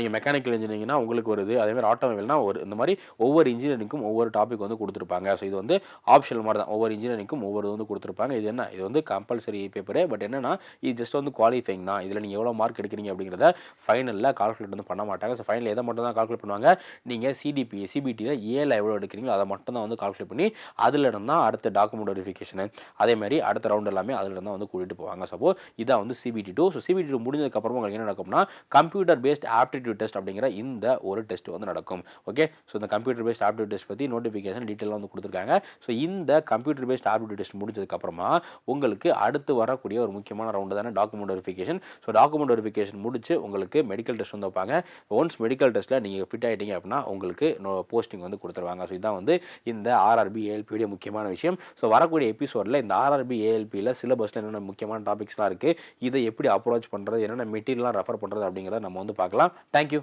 நீங்கள் மெக்கானிக்கல் இன்ஜினியரிங்னா உங்களுக்கு வருது அதே மாதிரி ஆட்டோமொபைல்னா ஒரு இந்த மாதிரி ஒவ்வொரு இன்ஜினியரிங்க்கும் ஒவ்வொரு டாபிக் வந்து கொடுத்துருப்பாங்க. ஸோ இது வந்து ஆப்ஷனல் மாதிரி தான். ஒவ்வொரு இன்ஜினியரிங்க்கும் ஒவ்வொரு வந்து கொடுத்துருப்பாங்க. இது என்ன? இது வந்து கம்பல்சரி பேப்பரு பட் என்னன்னா இது ஜஸ்ட் வந்து குவாலிஃபைங் தான். இதில் நீங்கள் எவ்வளோ மார்க் எடுக்கிறீங்க அப்படிங்கிறத ஃபைனலில் கால்குலேட் வந்து பண்ண மாட்டாங்க. ஸோ ஃபைனல் எதை மட்டும் தான் கால்குலேட் பண்ணுவாங்க? நீங்கள் சிடிபி சிபிடியில் ஏல எவ்வளோ எடுக்கிறீங்களோ அதை மட்டும் தான் வந்து கால்குலேட் பண்ணி அதில் இருந்தால் அடுத்த டாக்குமெண்ட் வெரிஃபிகேஷனு அதே மாதிரி அடுத்த ரவுண்ட் எல்லாமே அதில் இருந்தால் வந்து கூட்டிகிட்டு போவாங்க. சப்போ இதான் வந்து CBT two so CBT two முடிஞ்சதுக்கப்புறமா உங்களுக்கு என்ன நடக்கும்னா கம்ப்யூட்டர் பேஸ்ட் ஆப்டிடியூட் டெஸ்ட் அப்படிங்கிற இந்த ஒரு டெஸ்ட் வந்து நடக்கும். ஓகே ஸோ இந்த கம்ப்யூட்டர் பேஸ்ட் ஆப்டிடியூட் டெஸ்ட் பற்றி நோட்டிஃபிகேஷன் டீட்டெயிலாக வந்து கொடுத்துருக்காங்க. ஸோ இந்த கம்ப்யூட்டர் பேஸ்ட் ஆப்டிடியூட் டெஸ்ட் முடிஞ்சதுக்கப்புறமா உங்களுக்கு அடுத்து வரக்கூடிய ஒரு முக்கியமான ரவுண்டு தானே document verification so document verification முடிச்சு உங்களுக்கு மெடிக்கல் டெஸ்ட் வந்து வைப்பாங்க. ஒன்ஸ் மெடிக்கல் டெஸ்ட்டில் நீங்கள் ஃபிட் ஆகிட்டீங்க அப்படின்னா உங்களுக்கு போஸ்டிங் வந்து கொடுத்துருவாங்க. ஸோ இதான் வந்து இந்த ஆர்ஆர்பி ஏஎல்பியுடைய முக்கியமான விஷயம். ஸோ வரக்கூடிய எபிசோடில் இந்த ஆர்ஆர்பி ஏஎல்பியில் சிலபஸில் என்னென்ன முக்கியமான டாபிக்ஸ்லாம் இருக்குது இதை எப்படி அப்ரோச் பண்ணுறது என்னென்ன மெட்டீரியல்லாம் ரெஃபர் பண்ணுறது அப்படிங்கிறத நம்ம வந்து பார்க்கலாம். தேங்க்யூ